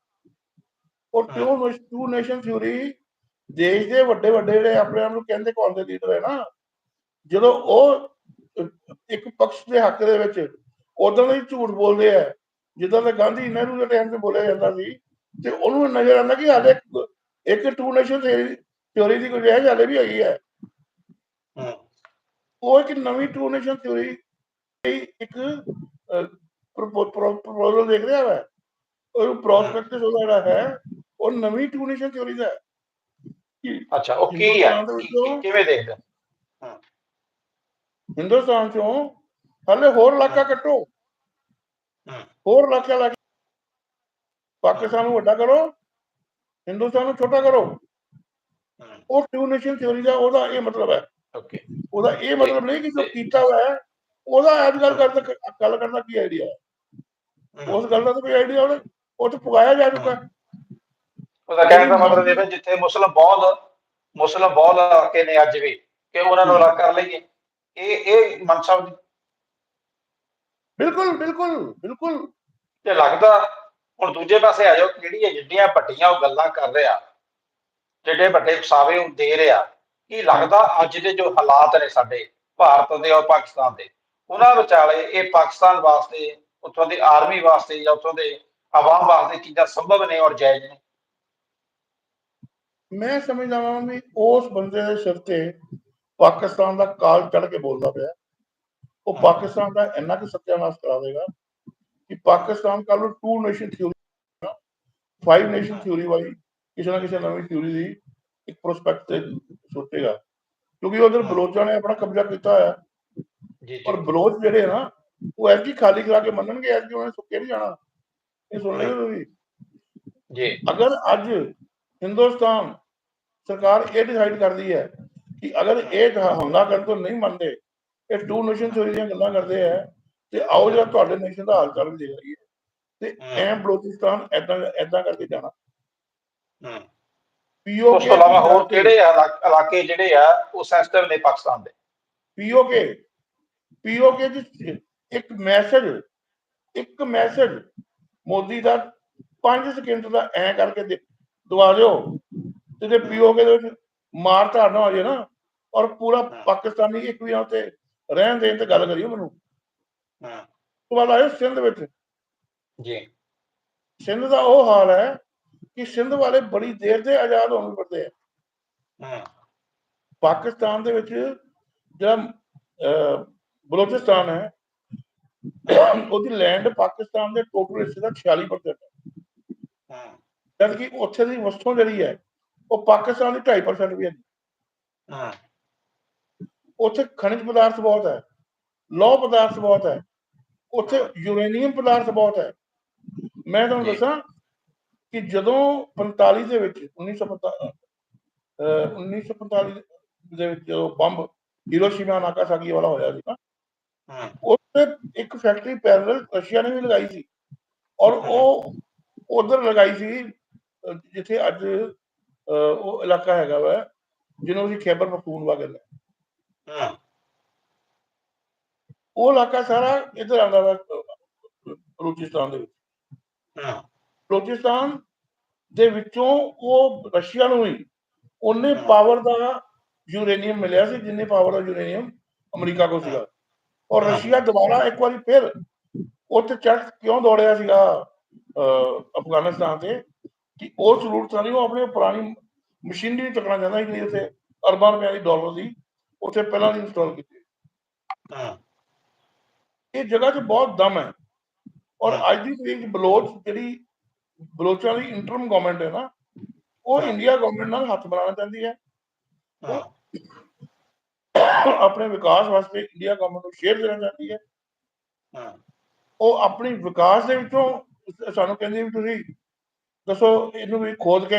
ਉਹ ਟੂ ਟੂ ਨੇਸ਼ਨ ਥਿਊਰੀ ਦੇਸ਼ ਦੇ ਵੱਡੇ ਵੱਡੇ ਜਿਹੜੇ ਆਪਣੇ ਆਪ ਨੂੰ ਕਹਿੰਦੇ ਕੌਣ ਦੇ ਲੀਡਰ ਹੈ ਨਾ ਜਦੋਂ ਉਹ ਇੱਕ ਪਕਸ਼ ਦੇ ਹੱਕ ਦੇ ਵਿੱਚ ਉਦੋਂ ਹੀ ਝੂਠ ਬੋਲਦੇ ਆ ਜਿੱਦਾਂ ਦਾ ਗਾਂਧੀ ਨਹਿਰੂ ਦੇ ਟਾਈਮ ਤੇ ਬੋਲਿਆ ਜਾਂਦਾ ਸੀ ਤੇ ਉਹਨੂੰ ਨਜ਼ਰ ਆਉਂਦਾ ਕਿ ਹਾਲੇ ਇੱਕ ਟੂ ਨੇਸ਼ਨ ਥਿਊਰੀ ਦੀ ਗੁੰਜਾਇਸ਼ ਹਾਲੇ ਵੀ ਹੈਗੀ ਹੈ। ਉਹ ਇੱਕ ਨਵੀਂ ਟੂ ਨੇਸ਼ਨ ਥਿਊਰੀ ਇੱਕ ਪ੍ਰਪੋਜ਼ਲ ਦੇਖ ਰਿਹਾ ਹੈ। ਉਹ ਪ੍ਰੋਸਪੈਕਟਸ ਉਹਦਾ ਜਿਹੜਾ ਹੈ। ਉਹ ਨਵੀਂ ਟੂ ਨੇਸ਼ਨ ਥਿਊਰੀ ਦਾ ਅੱਛਾ ਉਹ ਕੀ ਹੈ ਕਿਵੇਂ ਦੇਖਦੇ? ਹਿੰਦੁਸਤਾਨ ਚੋਂ ਹਾਲੇ ਹੋਰ ਇਲਾਕਾ ਕੱਟੋ। ਹੋਰ ਇਲਾਕਾ ਲਾ ਪਾਕਿਸਤਾਨ ਨੂੰ ਵੱਡਾ ਕਰੋ ਹਿੰਦੁਸਤਾਨ ਨੂੰ ਛੋਟਾ ਕਰੋ। ਉਹ ਟੂ ਨੇਸ਼ਨ ਥਿਊਰੀ ਦਾ ਉਹਦਾ ਇਹ ਮਤਲਬ ਹੈ। ਓਕੇ। ਉਹਦਾ ਇਹ ਮਤਲਬ ਨਹੀਂ ਕਿ ਜੋ ਕੀਤਾ ਹੋਇਆ ਹੈ ਉਹਦਾ ਅੱਜ ਗੱਲ ਕਰਦਾ ਗੱਲ ਕਰਨ ਦਾ ਕੀ ਆਈਡੀਆ ਹੈ? ਉਸ ਗੱਲ ਦਾ ਕੋਈ ਆਈਡੀਆ ਉਹਦਾ ਉਹ ਤਾਂ ਪੁਗਾਇਆ ਜਾ ਚੁੱਕਾ। ਉਹਦਾ ਕਹਿਣ ਦਾ ਮਤਲਬ ਇਹ ਹੈ ਜਿੱਥੇ ਮੁਸਲਮ ਬਹੁਤ ਮੁਸਲਮ ਬਹੁਤ ਇਲਾਕੇ ਨੇ ਅੱਜ ਵੀ ਕਿ ਉਹਨਾਂ ਨੂੰ ਅਲੱਗ ਕਰ ਲਈਏ। ਇਹ ਇਹ ਮਨਸਾ ਦੀ। ਬਿਲਕੁਲ ਬਿਲਕੁਲ ਬਿਲਕੁਲ। ਤੇ ਲੱਗਦਾ ਹੁਣ ਦੂਜੇ ਪਾਸੇ ਆ ਜਾਓ ਕਿਹੜੀਆਂ ਜਿੱਡੀਆਂ ਵੱਡੀਆਂ ਉਹ ਗੱਲਾਂ ਕਰ ਰਿਹਾ ਜਿਹੜੇ ਵੱਡੇ ਫਸਾਵੇ ਉਹ ਦੇ ਰਿਹਾ ਕੀ ਲੱਗਦਾ ਅੱਜ ਦੇ ਜੋ ਹਾਲਾਤ ਨੇ ਸਾਡੇ ਭਾਰਤ ਦੇ ਔਰ ਪਾਕਿਸਤਾਨ ਦੇ ਉਹਨਾਂ ਵਿਚਾਲੇ ਇਹ ਪਾਕਿਸਤਾਨ ਵਾਸਤੇ, ਉੱਥੋਂ ਦੀ ਆਰਮੀ ਵਾਸਤੇ ਜਾਂ ਉੱਥੋਂ ਦੇ ਆਵਾਮ ਵਾਸਤੇ ਚੀਜ਼ਾਂ ਸੰਭਵ ਨੇ ਔਰ ਜਾਇਜ਼ ਨੇ। ਮੈਂ ਸਮਝਦਾ ਹਾਂ ਵੀ ਉਸ ਬੰਦੇ ਦੇ ਸਿਰ ਤੇ ਪਾਕਿਸਤਾਨ ਦਾ ਕਾਲ ਚੜ ਕੇ ਬੋਲਦਾ ਪਿਆ। ਉਹ ਪਾਕਿਸਤਾਨ ਦਾ ਇੰਨਾ ਕਿ ਸੱਤਿਆਨਾਸ਼ ਕਰਾ ਦੇਗਾ ਕਿ ਪਾਕਿਸਤਾਨ ਕੱਲ ਨੂੰ two nation theory five nation theory ਵਾਲੀ ਕਿਸੇ ਨਾ ਕਿਸੇ ਨਵੀਂ ਥਿਊਰੀ ਦੀ ਇੱਕ ਪ੍ਰੋਸਪੈਕਟ ਤੇ ਸੋਚੇਗਾ ਕਿਉਂਕਿ ਉਧਰ ਬਲੋਚਾਂ ਨੇ ਆਪਣਾ ਕਬਜ਼ਾ ਕੀਤਾ ਹੋਇਆ। ਪਰ ਬਲੋਚ ਜਿਹੜੇ ਆ ਨਾ ਉਹ ਐਤਕੀ ਖਾਲੀ ਕਰਾ ਕੇ ਮੰਨਣਗੇ ਐਤਕੀ ਉਹਨਾਂ ਨੇ ਸੁੱਕੇ ਨਹੀਂ ਜਾਣਾ। ਇਹ ਸੁਣ ਲਿਓ ਤੁਸੀਂ। ਜੀ। ਅਗਰ ਅੱਜ ਹਿੰਦੁਸਤਾਨ ਸਰਕਾਰ ਇਹ ਡਿਸਾਈਡ ਕਰਦੀ ਹੈ ਕਿ ਅਗਰ ਇਹ ਹਮਲਾ ਕਰਨ ਤੋਂ ਨਹੀਂ ਮੰਨਦੇ ਇਹ ਟੂ ਨੇਸ਼ਨ ਥਿਊਰੀ ਦੀਆਂ ਗੱਲਾਂ ਕਰਦੇ ਆ ਤੇ ਆਓ ਜਿਹੜਾ ਤੁਹਾਡੇ ਨੇਸ਼ਨ ਦਾ ਹਾਲ ਚਾਲ ਦੇਖ ਲਈਏ ਤੇ ਐ ਬਲੋਚਿਸਤਾਨ ਐਦਾਂ ਐਦਾਂ ਕਰਕੇ ਜਾਣਾ। ਹਮ। ਪੀਓਕੇ ਤੋਂ ਇਲਾਵਾ ਹੋਰ ਕਿਹੜੇ ਇਲਾ- ਇਲਾਕੇ ਜਿਹੜੇ ਆ ਉਹ ਸੈਂਸਿਟਿਵ ਨੇ ਪਾਕਿਸਤਾਨ ਦੇ? ਪੀਓਕੇ ਪੀਓਕੇ ਦੀ ਇੱਕ ਮੈਸੇਜ ਇੱਕ ਮੈਸੇਜ ਮੋਦੀ ਦਾ 5 ਸਕਿੰਟ ਦਾ ਐ ਕਰਕੇ ਦੇ- ਦਵਾ ਦਿਓ। ਤੇ ਜੇ ਪੀਓਕੇ ਦੇ ਵਿੱਚ ਮਾਰ ਧਾਰਨਾ ਹੋ ਜੇ ਨਾ ਔਰ ਪੂਰਾ ਪਾਕਿਸਤਾਨੀ ਇੱਕ ਵੀ ਉੱਤੇ ਰਹਿਣ ਦੇਣ ਤੇ ਗੱਲ ਕਰਿਓ ਮੈਨੂੰ ਹਮ। ਉਸ ਤੋਂ ਬਾਅਦ ਆਇਓ ਸਿੰਧ ਵਿੱਚ। ਜੀ। ਸਿੰਧ ਦਾ ਉਹ ਹਾਲ ਹੈ ਕਿ ਸਿੰਧ ਵਾਲੇ ਬੜੀ ਦੇਰ ਦੇ ਆਜ਼ਾਦ ਹੋਣ ਨੂੰ ਫਿਰਦੇ ਆ। ਹਮ। ਪਾਕਿਸਤਾਨ ਦੇ ਵਿੱਚ ਜਿਹੜਾ ਬਲੋਚਿਸਤਾਨ ਹੈ ਉਹਦੀ ਲੈਂਡ ਪਾਕਿਸਤਾਨ ਦੇ ਟੋਟਲ ਹਿੱਸੇ ਦਾ 46% ਹੈ ਹਮ। ਜਦ ਕਿ ਉੱਥੇ ਦੀ ਵਸਤੂ ਜਿਹੜੀ ਹੈ ਉਹ ਪਾਕਿਸਤਾਨ ਦੀ 2.5% ਵੀ ਹੈ ਹਮ। ਉੱਥੇ ਖਣਿਜ ਪਦਾਰਥ ਬਹੁਤ ਹੈ ਲੋਹ ਪਦਾਰਥ ਬਹੁਤ ਹੈ ਉੱਥੇ ਯੂਰੇਨੀਅਮ ਪਦਾਰਥ ਬਹੁਤ ਹੈ ਮੈਂ ਤੁਹਾਨੂੰ। ਦੱਸਾਂ ਕਿ ਜਦੋਂ 45 ਦੇ ਵਿੱਚ 1945 ਅਹ 1945 ਦੇ ਵਿੱਚ ਜਦੋਂ ਬੰਬ ਹੀਰੋਸ਼ੀਮਾ ਨਾਕਾਸਾਕੀ ਵਾਲਾ ਹੋਇਆ ਸੀ ਨਾ। ਉੱਥੇ ਇੱਕ ਫੈਕਟਰੀ ਪੈਰਲਲ ਰਸ਼ੀਆ ਨੇ ਵੀ ਲਗਾਈ ਸੀ ਔਰ ਉਹ ਉਧਰ ਲਗਾਈ ਸੀ ਜਿੱਥੇ ਅੱਜ ਉਹ ਇਲਾਕਾ ਹੈਗਾ ਵਾ ਜਿਹਨੂੰ ਅਸੀਂ ਖੈਬਰ ਪਖਤੂਨਵਾ ਕਹਿੰਦੇ ਹਾਂ। ਉਹ ਇਲਾਕਾ ਸਾਰਾ ਇੱਧਰ ਆਉਂਦਾ ਵਾ ਬਲੂਚਿਸਤਾਨ ਦੇ ਵਿੱਚ ਹਮ। ਬਲੂਚਿਸਤਾਨ ਦੇ ਵਿੱਚੋਂ ਉਹ ਰਸ਼ੀਆ ਨੂੰ ਹੀ ਉਹਨੇ ਹਾਂ। ਪਾਵਰ ਦਾ ਯੂਰੇਨੀਅਮ ਮਿਲਿਆ ਸੀ ਜਿੰਨੇ ਪਾਵਰ ਦਾ ਯੂਰੇਨੀਅਮ ਅਮਰੀਕਾ ਕੋਲ ਸੀਗਾ ਔਰ। ਰਸ਼ੀਆ ਦੁਬਾਰਾ ਇੱਕ ਵਾਰੀ ਫਿਰ ਉੱਥੇ ਚੜ ਕਿਉਂ ਦੌੜਿਆ ਸੀਗਾ ਅਫਗਾਨਿਸਤਾਨ ਤੇ ਕਿ ਉਹ ਜ਼ਰੂਰਤ ਨਹੀਂ ਉਹ ਆਪਣੀ ਪੁਰਾਣੀ ਮਸ਼ੀਨਰੀ ਚੱਕਣਾ ਚਾਹੁੰਦਾ ਸੀ ਉੱਥੇ ਅਰਬਾਂ ਰੁਪਏ ਦੀ ਡਾਲਰ ਦੀ ਉੱਥੇ ਪਹਿਲਾਂ ਦੀ ਇੰਸਟਾਲ ਕੀਤੀ ਹਾਂ ਇਹ ਜਗ੍ਹਾ 'ਚ ਬਹੁਤ ਦਮ ਹੈ ਔਰ। ਅੱਜ ਦੀ ਤਰੀਕ ਬਲੋਚ ਜਿਹੜੀ ਬਲੋਚਾਂ ਦੀ ਇੰਟਰਮ ਗਵਰਨਮੈਂਟ ਹੈ ਨਾ ਉਹ। ਇੰਡੀਆ ਗਵਰਨਮੈਂਟ ਨਾਲ ਹੱਥ ਮਿਲਾਉਣਾ ਚਾਹੁੰਦੀ ਹੈ ਹਾਂ ਆਪਣੇ ਵਿਕਾਸ ਵਾਸਤੇ ਇੰਡੀਆ ਗਵਰਨਮੈਂਟ ਨੂੰ ਸ਼ੇਅਰ ਦੇਣਾ ਚਾਹੁੰਦੀ ਹੈ। ਹਾਂ। ਉਹ ਆਪਣੀ ਵਿਕਾਸ ਦੇ ਵਿੱਚੋਂ ਸਾਨੂੰ ਕਹਿੰਦੀ ਵੀ ਤੁਸੀਂ ਦੱਸੋ ਇਹਨੂੰ ਵੀ ਖੋਦ ਕੇ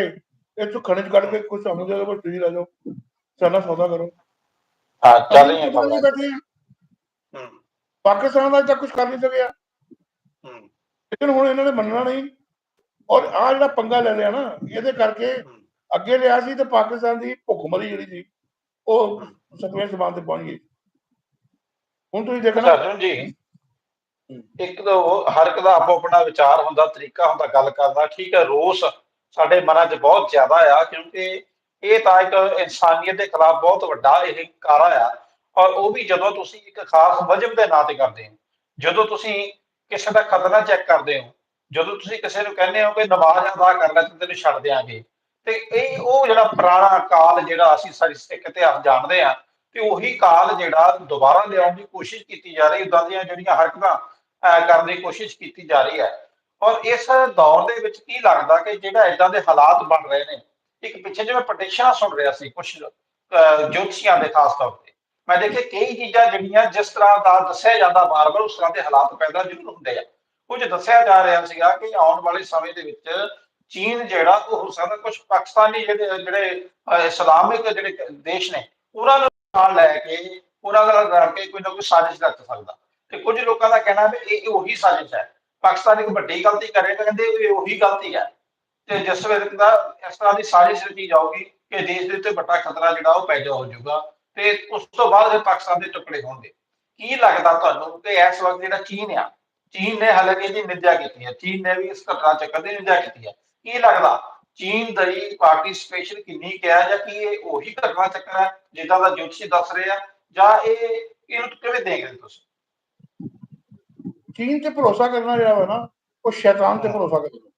ਇਹ ਚੋਂ ਖਣਿਜ ਕੱਢ ਕੇ ਕੁਝ ਸਾਨੂੰ ਦੇ ਦਿਓ ਤੁਸੀਂ ਲੈ ਜਾਓ। ਸਾਡਾ ਸੌਦਾ ਕਰੋ। ਹਾਂ ਚੱਲ ਖਬਰਾਂ ਬੈਠੇ ਪਾਕਿਸਤਾਨ ਦਾ ਤਾਂ ਕੁਝ ਕਰ ਨਹੀਂ ਸਕਿਆ। ਹੂੰ। ਲੇਕਿਨ ਹੁਣ ਇਹਨਾਂ ਨੇ ਮੰਨਣਾ ਨਹੀਂ। ਔਰ ਆ ਜਿਹੜਾ ਪੰਗਾ ਲੈ ਲਿਆ ਨਾ ਇਹਦੇ ਕਰਕੇ। ਅੱਗੇ ਲਿਆ ਸੀ ਤੇ ਪਾਕਿਸਤਾਨ ਦੀ ਭੁੱਖਮਰੀ ਜਿਹੜੀ ਸੀ। ਉਹ ਸਤਵੇਂ ਸਮਾਨ ਤੇ ਪਹੁੰਚ ਗਈ ਹੁਣ ਤੁਸੀਂ ਦੇਖਣਾ ਅਰਜੁਨ ਜੀ, ਇੱਕ ਤਾਂ ਹਰ ਇੱਕ ਦਾ ਆਪੋ ਆਪਣਾ ਵਿਚਾਰ ਹੁੰਦਾ, ਤਰੀਕਾ ਹੁੰਦਾ, ਗੱਲ ਕਰਦਾ ਠੀਕ ਹੈ, ਰੋਸ ਸਾਡੇ ਮਨਾਂ 'ਚ ਬਹੁਤ ਜ਼ਿਆਦਾ ਆ, ਕਿਉਂਕਿ ਇਹ ਤਾਂ ਇੱਕ ਇਨਸਾਨੀਅਤ ਦੇ ਖਿਲਾਫ ਬਹੁਤ ਵੱਡਾ ਇਹ ਕਾਰਾ ਆ, ਔਰ ਉਹ ਵੀ ਜਦੋਂ ਤੁਸੀਂ ਇੱਕ ਖਾਸ ਮਜਹਬ ਦੇ ਨਾਂ ਤੇ ਕਰਦੇ ਹੋ, ਜਦੋਂ ਤੁਸੀਂ ਕਿਸੇ ਦਾ ਖਤਰਾ ਚੈੱਕ ਕਰਦੇ ਹੋ, ਜਦੋਂ ਤੁਸੀਂ ਕਿਸੇ ਨੂੰ ਕਹਿੰਦੇ ਹੋ ਕਿ ਨਮਾਜ਼ ਅਦਾ ਕਰਨਾ ਤੇ ਤੈਨੂੰ ਛੱਡ ਦਿਆਂਗੇ ਤੇ ਇਹ ਉਹ ਜਿਹੜਾ ਪੁਰਾਣਾ ਕਾਲ ਜਿਹੜਾ ਅਸੀਂ ਸਾਡੀ ਸਿੱਖ ਇਤਿਹਾਸ ਜਾਣਦੇ ਆ ਤੇ ਉਹੀ ਕਾਲ ਜਿਹੜਾ ਦੁਬਾਰਾ ਲਿਆਉਣ ਦੀ ਕੋਸ਼ਿਸ਼ ਕੀਤੀ ਜਾ ਰਹੀ ਉਦਾਂ ਦੀਆਂ ਜਿਹੜੀਆਂ ਹਰਕਤਾਂ ਕਰਨ ਦੀ ਕੋਸ਼ਿਸ਼ ਕੀਤੀ ਜਾ ਰਹੀ ਹੈ। ਔਰ ਇਸ ਦੌਰ ਦੇ ਵਿੱਚ ਕੀ ਲੱਗਦਾ ਕਿ ਜਿਹੜਾ ਇਦਾਂ ਦੇ ਹਾਲਾਤ ਬਣ ਰਹੇ ਨੇ, ਇੱਕ ਪਿੱਛੇ ਜਿਵੇਂ ਪਟੀਸ਼ਨਾਂ ਸੁਣ ਰਿਹਾ ਸੀ ਕੁਝ ਜੋਤਸ਼ੀਆਂ ਦੇ ਖਾਸ ਤੌਰ ਤੇ। ਮੈਂ ਦੇਖੇ ਕਈ ਚੀਜ਼ਾਂ ਜਿਹੜੀਆਂ ਜਿਸ ਤਰ੍ਹਾਂ ਦਾ ਦੱਸਿਆ ਜਾਂਦਾ ਬਾਰ-ਬਾਰ, ਉਸ ਤਰ੍ਹਾਂ ਦੇ ਹਾਲਾਤ ਪੈਦਾ ਜ਼ਰੂਰ ਹੁੰਦੇ ਆ। ਕੁਝ ਦੱਸਿਆ ਜਾ ਰਿਹਾ ਸੀਗਾ ਕਿ ਆਉਣ ਵਾਲੇ ਸਮੇਂ ਦੇ ਵਿੱਚ ਚੀਨ ਜਿਹੜਾ ਉਹ ਹੋ ਸਕਦਾ ਕੁਝ ਪਾਕਿਸਤਾਨੀ ਜਿਹੜੇ ਜਿਹੜੇ ਇਸਲਾਮਿਕ ਜਿਹੜੇ ਦੇਸ਼ ਨੇ, ਉਹਨਾਂ ਨੂੰ ਨਾਲ ਲੈ ਕੇ, ਉਹਨਾਂ ਨਾਲ ਰਲ ਕੇ ਕੋਈ ਨਾ ਕੋਈ ਸਾਜ਼ਿਸ਼ ਰਚ ਸਕਦਾ ਤੇ ਕੁਝ ਲੋਕਾਂ ਦਾ ਕਹਿਣਾ ਵੀ ਇਹ ਉਹੀ ਸਾਜ਼ਿਸ਼ ਹੈ। ਪਾਕਿਸਤਾਨ ਇੱਕ ਵੱਡੀ ਗਲਤੀ ਕਰੇ ਤਾਂ ਕਹਿੰਦੇ ਇਹ ਉਹੀ ਗਲਤੀ ਹੈ। ਤੇ ਜਿਸ ਵੇਲੇ ਦਾ ਇਸ ਤਰ੍ਹਾਂ ਦੀ ਸਾਜ਼ਿਸ਼ ਰਚੀ ਜਾਊਗੀ ਕਿ ਦੇਸ਼ ਦੇ ਉੱਤੇ ਵੱਡਾ ਖਤਰਾ ਜਿਹੜਾ ਉਹ ਪੈਦਾ ਹੋ ਜਾਊਗਾ, ਤੇ ਉਸ ਤੋਂ ਬਾਅਦ ਫਿਰ ਪਾਕਿਸਤਾਨ ਦੇ ਟੁਕੜੇ ਹੋਣਗੇ। ਕੀ ਲੱਗਦਾ ਤੁਹਾਨੂੰ ਕਿ ਇਸ ਵਕਤ ਜਿਹੜਾ ਚੀਨ ਆ, ਚੀਨ ਨੇ ਹਾਲਾਂਕਿ ਇਹਦੀ ਨਿੰਦਿਆ ਕੀਤੀ ਹੈ। ਚੀਨ ਨੇ ਵੀ ਇਸ ਘਟਨਾ ਚੱਕਰ ਦੀ ਨਿੰਦਿਆ ਕੀਤੀ ਹੈ। ਕੀ ਲੱਗਦਾ? ਚੀਨ ਦੀ ਪਾਰਟਿਸਿਪੇਸ਼ਨ ਕਿੰਨੀ ਕੁ ਹੈ ਜਾਂ ਕੀ ਇਹ ਉਹੀ ਘਟਨਾ ਚੱਕਰ ਹੈ ਜਿੱਦਾਂ ਦਾ ਜੋਤਸ਼ੀ ਦੱਸ ਰਹੇ ਆ? ਜਾਂ ਇਹ ਇਹਨੂੰ ਕਿਵੇਂ ਦੇਖ ਰਹੇ ਤੁਸੀਂ? ਚੀਨ ਤੇ ਭਰੋਸਾ ਕਰਨਾ ਜਿਹੜਾ ਵਾ ਨਾ ਉਹ ਸ਼ੈਤਾਨ ਤੇ ਭਰੋਸਾ ਕਰਨਾ।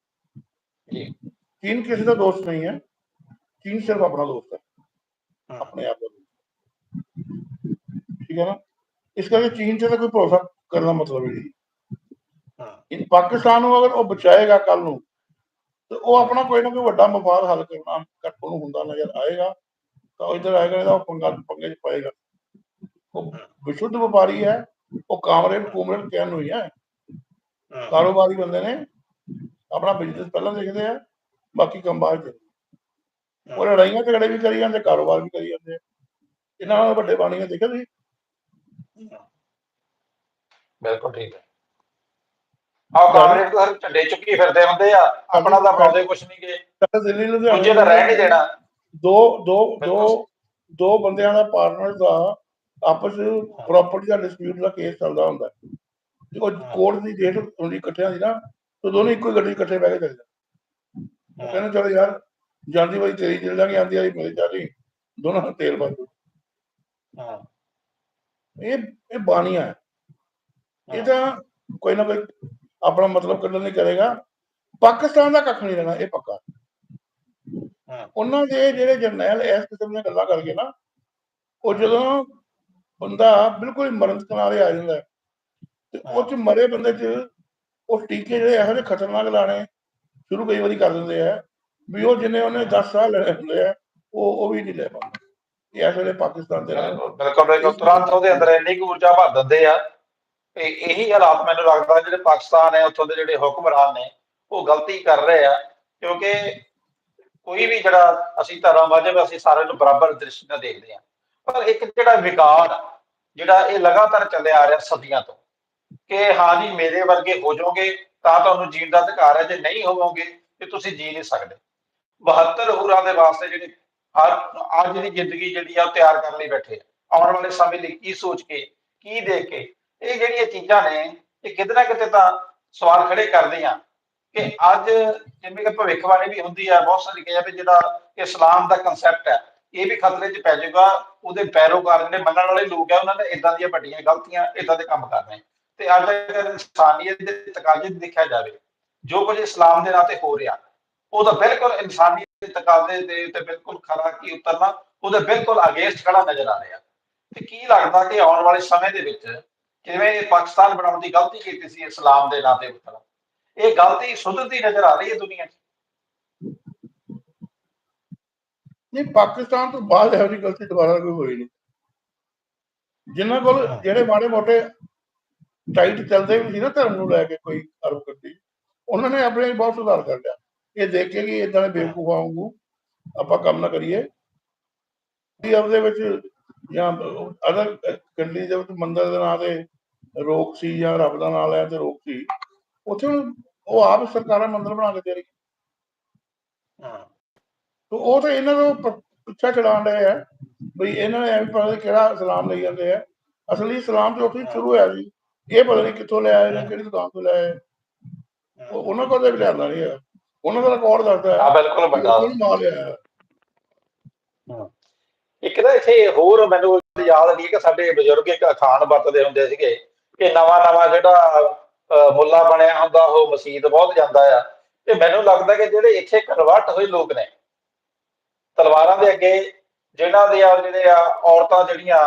ਜੀ। ਚੀਨ ਕਿਸੇ ਦਾ ਦੋਸਤ ਨਹੀਂ ਹੈ। ਚੀਨ ਸਿਰਫ ਆਪਣਾ ਦੋਸਤ ਹੈ। ਹਾਂ। ਆਪਣੇ ਆਪ ਦਾ ਠੀਕ ਹੈ ਨਾ? ਇਸ ਕਰਕੇ ਚੀਨ ਤੇ ਤਾਂ ਕੋਈ ਭਰੋਸਾ ਕਰਨ ਦਾ ਮਤਲਬ ਹੀ ਨਹੀਂ। ਹਾਂ। ਇਨ ਪਾਕਿਸਤਾਨ ਨੂੰ ਅਗਰ ਉਹ ਬਚਾਏਗਾ ਕੱਲ ਨੂੰ ਤੇ ਉਹ ਆਪਣਾ ਕੋਈ ਨਾ ਕੋਈ ਵੱਡਾ ਮਫਾਦ ਹੱਲ ਕਰਨਾ ਕੱਟ ਨੂੰ ਹੁੰਦਾ ਨਜ਼ਰ ਆਏਗਾ ਤਾਂ ਉਹ ਇੱਧਰ ਆਏਗਾ ਇਹਦਾ ਪੰਗਾ ਪੰਗੇ ਚ ਪਾਏਗਾ। ਉਹ ਵਿਸ਼ੁੱਧ ਵਪਾਰੀ ਹੈ ਉਹ ਕਾਮਰੇਡ ਕੁਮਰੇਡ ਕਹਿਣ ਹੋਈ ਹੈ ਹਾਂ। ਕਾਰੋਬਾਰੀ ਬੰਦੇ ਨੇ ਆਪਣਾ ਬਿਜ਼ਨਸ ਪਹਿਲਾਂ ਦੇਖਦੇ ਆ ਬਾਕੀ ਕੰਮ ਬਾਅਦ ਚ। ਉਹ ਲੜਾਈਆਂ ਝਗੜੇ ਵੀ ਕਰੀ ਜਾਂਦੇ ਕਾਰੋਬਾਰ ਵੀ ਕਰੀ ਜਾਂਦੇ। ਇਹਨਾਂ ਨਾਲ ਵੱਡੇ ਬਾਣੀਆਂ ਦੇਖਿਆ ਤੁਸੀਂ? ਬਿਲਕੁਲ ਠੀਕ ਹੈ। ਆਹ ਕਾਂਗਰਸ ਤਾਂ ਝੰਡੇ ਚੁੱਕੀ ਫਿਰਦੇ ਹੁੰਦੇ ਆ ਆਪਣਾ ਤਾਂ ਪਾਉਂਦੇ ਕੁਛ ਨਹੀਂ ਗਏ ਦਿੱਲੀ ਲੁਧਿਆਣੇ ਦੂਜੇ ਤਾਂ ਰਹਿਣ ਨਹੀਂ ਦੇਣਾ। ਦੋ ਦੋ ਦੋ ਦੋ ਬੰਦਿਆਂ ਦਾ ਪਾਰਟਨਰ ਦਾ ਆਪਸ ਪ੍ਰਾਪਰਟੀ ਦਾ ਡਿਸਪਿਊਟ ਦਾ ਕੇਸ ਚੱਲਦਾ ਹੁੰਦਾ। ਹਾਂ। ਕੋਰਟ ਦੀ ਡੇਟ ਹੁੰਦੀ ਇਕੱਠਿਆਂ ਦੀ ਨਾ ਤੇ ਦੋਨੋਂ ਇੱਕੋ ਹੀ ਗੱਡੀ ਇਕੱਠੇ ਬਹਿ ਕੇ ਚੱਲ ਜਾਂਦੇ। ਉਹ ਕਹਿੰਦੇ ਚਲੋ ਯਾਰ ਜਾਂਦੀ ਵਾਰੀ ਤੇਰੀ ਚੱਲ ਜਾਗੀ ਆਂਦੀ ਵਾਰੀ ਮੇਰੀ ਚੱਲੀ ਦੋਨਾਂ ਦਾ ਤੇਲ ਬਚ ਹਾਂ। ਇਹ ਇਹ ਬਾਣੀਆਂ ਇਹ ਤਾਂ ਕੋਈ ਨਾ ਕੋਈ ਆਪਣਾ ਮਤਲਬ ਕੱਢਣ ਨਹੀਂ ਕਰੇਗਾ। ਪਾਕਿਸਤਾਨ ਦਾ ਕੱਖ ਨਹੀਂ ਰਹਿਣਾ ਇਹ ਪੱਕਾ। ਹਾਂ। ਉਹਨਾਂ ਦੇ ਜਿਹੜੇ ਜਰਨੈਲ ਇਸ ਕਿਸਮ ਦੀਆਂ ਗੱਲਾਂ ਕਰਕੇ ਨਾ ਉਹ ਜਦੋਂ ਬੰਦਾ ਬਿਲਕੁਲ ਹੀ ਮਰਨ ਕਿਨਾਰੇ ਆ ਜਾਂਦਾ ਤੇ ਉਹ ਚ ਮਰੇ ਬੰਦੇ ਚ ਉਹ ਟੀਕੇ ਜਿਹੜੇ ਇਹੋ ਜਿਹੇ ਖਤਰਨਾਕ ਲਾਣੇ ਸ਼ੁਰੂ ਕਈ ਵਾਰੀ ਕਰ ਦਿੰਦੇ ਆ ਵੀ ਉਹ ਜਿੰਨੇ ਉਹਨੇ 10 ਸਾਲ ਲੈਣੇ ਹੁੰਦੇ ਆ ਉਹ ਉਹ ਵੀ ਨਹੀਂ ਲੈ ਪਾਉਂਦੇ। ਇਹ ਇਸ ਵੇਲੇ ਪਾਕਿਸਤਾਨ ਦੇ ਨਾਲ ਬਿਲਕੁਲ ਬਿਲਕੁਲ ਬਿਲਕੁਲ। ਤੁਰੰਤ ਉਹਦੇ ਅੰਦਰ ਇੰਨੀ ਕੁ ਊਰਜਾ ਭਰ ਦਿੰਦੇ ਆ ਤੇ ਇਹੀ ਹਾਲਾਤ ਮੈਨੂੰ ਲੱਗਦਾ ਜਿਹੜੇ ਪਾਕਿਸਤਾਨ ਹੈ, ਉੱਥੋਂ ਦੇ ਜਿਹੜੇ ਹੁਕਮਰਾਨ ਨੇ, ਉਹ ਗਲਤੀ ਕਰ ਰਹੇ ਆ, ਕਿਉਂਕਿ ਕੋਈ ਵੀ ਜਿਹੜਾ ਅਸੀਂ ਧਰਮ ਮਜਬ ਅਸੀਂ ਸਾਰਿਆਂ ਨੂੰ ਬਰਾਬਰ ਦ੍ਰਿਸ਼ਟੀ ਨਾਲ ਦੇਖਦੇ ਆ, ਪਰ ਇੱਕ ਜਿਹੜਾ ਵਿਕਾਰ ਜਿਹੜਾ ਇਹ ਲਗਾਤਾਰ ਚੱਲਿਆ ਆ ਰਿਹਾ ਸਦੀਆਂ ਤੋਂ, ਕਿ ਹਾਂ ਜੀ, ਮੇਰੇ ਵਰਗੇ ਹੋ ਜਾਓਗੇ, ਤਾਂ ਤੁਹਾਨੂੰ ਜੀਣ ਦਾ ਅਧਿਕਾਰ ਹੈ, ਜੇ ਨਹੀਂ ਹੋਵੋਗੇ, ਤੇ ਤੁਸੀਂ ਜੀ ਨਹੀਂ ਸਕਦੇ। 72 ਹੂਰਾਂ ਦੇ ਵਾਸਤੇ ਜਿਹੜੇ ਹਰ, ਅੱਜ ਦੀ ਜ਼ਿੰਦਗੀ ਜਿਹੜੀ ਆ, ਉਹ ਤਿਆਰ ਕਰਨ ਲਈ ਬੈਠੇ ਆਉਣ ਵਾਲੇ ਸਮੇਂ ਲਈ ਕੀ ਸੋਚ ਕੇ, ਕੀ ਦੇਖ ਕੇ ਇਹ ਜਿਹੜੀਆਂ ਚੀਜ਼ਾਂ ਨੇ, ਇਹ ਕਿਤੇ ਨਾ ਕਿਤੇ ਤਾਂ ਸਵਾਲ ਖੜੇ ਕਰਦੇ ਆ ਕਿ ਅੱਜ ਜਿਵੇਂ ਕਿ ਭਵਿੱਖਬਾਣੀ ਵੀ ਹੁੰਦੀ ਆ, ਬਹੁਤ ਸਾਰੀ ਕਿਹਾ ਵੀ ਜਿਹੜਾ ਇਸਲਾਮ ਦਾ ਕਨਸੈਪਟ ਹੈ, ਇਹ ਵੀ ਖਤਰੇ 'ਚ ਪੈ ਜਾਊਗਾ, ਉਹਦੇ ਪੈਰੋਕਾਰ ਜਿਹੜੇ ਮੰਨਣ ਵਾਲੇ ਲੋਕ ਆ, ਉਹਨਾਂ ਨੇ ਇਦਾਂ ਦੀਆਂ ਵੱਡੀਆਂ ਗਲਤੀਆਂ ਇਦਾਂ ਦੇ ਕੰਮ ਕਰ ਤੇ ਅੱਜ ਅਗਰ ਇਨਸਾਨੀਅਤ ਦੇ ਤਕਾਜ਼ੇ 'ਚ ਦੇਖਿਆ ਜਾਵੇ, ਜੋ ਕੁਝ ਇਸਲਾਮ ਦੇ ਨਾਂ ਤੇ ਹੋ ਰਿਹਾ, ਉਹ ਤਾਂ ਬਿਲਕੁਲ ਇਨਸਾਨੀ ਤਕਾਜ਼ੇ ਦੇ ਤੇ ਬਿਲਕੁਲ ਖਰਾ ਕੀ ਉਤਰਨਾ, ਉਹਦੇ ਬਿਲਕੁਲ ਅਗੇਂਸਟ ਖੜਾ ਨਜ਼ਰ ਆ ਰਿਹਾ। ਤੇ ਕੀ ਲੱਗਦਾ ਕਿ ਆਉਣ ਵਾਲੇ ਸਮੇਂ ਦੇ ਵਿੱਚ ਜਿਵੇਂ ਇਹ ਪਾਕਿਸਤਾਨ ਬਣਾਉਣ ਦੀ ਗਲਤੀ ਕੀਤੀ ਸੀ ਇਸਲਾਮ ਦੇ ਨਾਂ ਤੇ ਉੱਪਰ ਇਹ ਗਲਤੀ ਸੁਧਰਦੀ ਨਜ਼ਰ ਆ ਰਹੀ ਹੈ ਦੁਨੀਆ 'ਚ। ਨਹੀਂ, ਪਾਕਿਸਤਾਨ ਤੋਂ ਬਾਅਦ ਇਹੋ ਜਿਹੀ ਗਲਤੀ ਦੁਬਾਰਾ ਕੋਈ ਹੋਈ ਨਹੀਂ। ਜਿਨ੍ਹਾਂ ਕੋਲ ਜਿਹੜੇ ਮਾੜੇ ਮੋਟੇ ਟਾਈਟ ਚੱਲਦੇ ਵੀ ਸੀ ਨਾ ਧਰਮ ਨੂੰ ਲੈ ਕੇ ਕੋਈ ਅਰਬ ਕਰਦੀ, ਉਹਨਾਂ ਨੇ ਆਪਣੇ ਬਹੁਤ ਸੁਧਾਰ ਕਰ ਲਿਆ। ਇਹ ਦੇਖ ਕੇ ਕਿ ਇਦਾਂ ਦੇ ਬੇਵਕੂਫਾਂ ਵਾਂਗੂ ਆਪਾਂ ਕੰਮ ਨਾ ਕਰੀਏ। ਕਿ ਆਪਦੇ ਵਿੱਚ ਜਾਂ ਅਦਰ ਕੰਟਰੀ ਦੇ ਵਿੱਚ ਮੰਦਰ ਦੇ ਨਾਂ ਤੇ ਰੋਕ ਸੀ ਜਾਂ ਰੱਬ ਦਾ ਨਾਮ ਲੈ ਤੇ ਰੋਕ ਸੀ ਉੱਥੇ ਹੁਣ ਉਹ ਆਪ ਸਰਕਾਰਾਂ ਮੰਦਰ ਬਣਾ ਕੇ ਦੇ ਰਹੀ ਤੇ ਉਹ ਤਾਂ ਇਹਨਾਂ ਨੂੰ ਪਿੱਛਾ ਚਲਾਉਣ ਰਹੇ ਆ ਬਈ ਇਹਨਾਂ ਨੇ ਐਵੇਂ ਪਤਾ ਕਿਹੜਾ ਇਸਲਾਮ ਲਈ ਜਾਂਦੇ ਆ। ਅਸਲੀ ਇਸਲਾਮ ਤੇ ਉੱਥੇ ਹੀ ਸ਼ੁਰੂ ਹੋਇਆ ਸੀ ਇਹ ਪਤਾ ਨਹੀਂ ਕਿੱਥੋਂ ਲੈ ਆਏ ਜਾਂ ਕਿਹੜੀ ਦੁਕਾਨ ਤੋਂ ਲੈ ਆਏ। ਉਹ- ਉਹਨਾਂ ਕੋਲ ਤਾਂ ਵੀ ਲਿਆਂਦਾ ਨਹੀਂ ਹੈ ਉਹਨਾਂ ਦਾ ਰਿਕਾਰਡ ਦੱਸਦਾ ਆ ਹੈ ਬਿਲਕੁਲ ਲਿਆ ਹੈ। ਇੱਕ ਤਾਂ ਇੱਥੇ ਹੋਰ ਮੈਨੂੰ ਯਾਦ ਨਹੀਂ ਕਿ ਸਾਡੇ ਬਜ਼ੁਰਗ ਇੱਕ ਅਖਾਣ ਵਰਤਦੇ ਹੁੰਦੇ ਸੀਗੇ ਕਿ ਨਵਾਂ ਨਵਾਂ ਜਿਹੜਾ ਮੁੱਲਾ ਬਣਿਆ ਹੁੰਦਾ ਉਹ ਮਸਜਿਦ ਬਹੁਤ ਜਾਂਦਾ ਆ। ਤੇ ਮੈਨੂੰ ਲੱਗਦਾ ਕਿ ਜਿਹੜੇ ਇੱਥੇ ਕਨਵਰਟ ਹੋਏ ਲੋਕ ਨੇ ਤਲਵਾਰਾਂ ਦੇ ਅੱਗੇ ਜਿਨ੍ਹਾਂ ਦੇ ਆ ਜਿਹੜੇ ਆ ਔਰਤਾਂ ਜਿਹੜੀਆਂ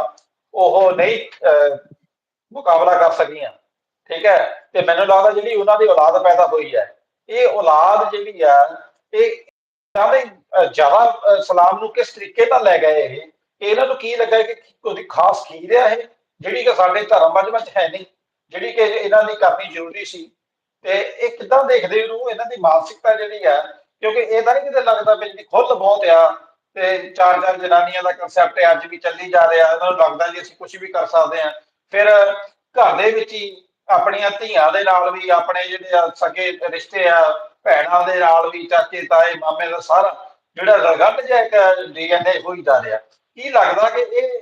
ਉਹ ਨਹੀਂ ਅਹ, ਮੁਕਾਬਲਾ ਕਰ ਸਕੀਆਂ। ਠੀਕ ਹੈ? ਤੇ ਮੈਨੂੰ ਲੱਗਦਾ ਜਿਹੜੀ ਉਹਨਾਂ ਦੀ ਔਲਾਦ ਪੈਦਾ ਹੋਈ ਹੈ ਇਹ ਔਲਾਦ ਜਿਹੜੀ ਆ ਇਹ ਸਾਰੇ ਜ਼ਿਆਦਾ ਸਲਾਮ ਨੂੰ ਕਿਸ ਤਰੀਕੇ ਨਾਲ ਲੈ ਗਏ ਇਹ? ਇਹਨਾਂ ਨੂੰ ਕੀ ਲੱਗਾ ਕਿ ਉਹਦੀ ਖਾਸ ਖੀਰ ਹੈ ਜਿਹੜੀ ਕਿ ਸਾਡੇ ਧਰਮ ਵਿੱਚ ਹੈ ਨਹੀਂ, ਜਿਹੜੀ ਕਿ ਇਹਨਾਂ ਦੀ ਕਰਨੀ ਜ਼ਰੂਰੀ ਸੀ। ਤੇ ਇਹ ਕਿੱਦਾਂ ਦੇਖਦੇ ਹੋ ਇਹਨਾਂ ਦੀ ਮਾਨਸਿਕਤਾ ਜਿਹੜੀ ਹੈ ਕਿਉਂਕਿ ਇਹ ਤਾਂ ਨਹੀਂ ਕਿਤੇ ਲੱਗਦਾ ਵੀ ਜਿਹੜੀ ਖੁੱਲ ਬਹੁਤ ਆ, ਤੇ ਚਾਰ ਚਾਰ ਜਨਾਨੀਆਂ ਦਾ ਕਨਸੈਪਟ ਅੱਜ ਵੀ ਚੱਲੀ ਜਾ ਰਿਹਾ, ਇਹਨਾਂ ਨੂੰ ਲੱਗਦਾ ਜੀ ਅਸੀਂ ਕੁਝ ਵੀ ਕਰ ਸਕਦੇ ਹਾਂ। ਫਿਰ ਘਰ ਦੇ ਵਿੱਚ ਹੀ ਆਪਣੀਆਂ ਧੀਆਂ ਦੇ ਨਾਲ ਵੀ ਆਪਣੇ ਜਿਹੜੇ ਆ ਸਕੇ ਰਿਸ਼ਤੇ ਆ ਭੈਣਾਂ ਦੇ ਨਾਲ ਵੀ ਚਾਚੇ ਤਾਏ ਮਾਮੇ ਦਾ ਸਾਰਾ ਜਿਹੜਾ ਰਗੜ ਜਿਹਾ ਇੱਕ ਡੀਐਨਏ ਹੋਈ ਜਾ ਰਿਹਾ। ਕੀ ਲੱਗਦਾ ਕਿ ਇਹ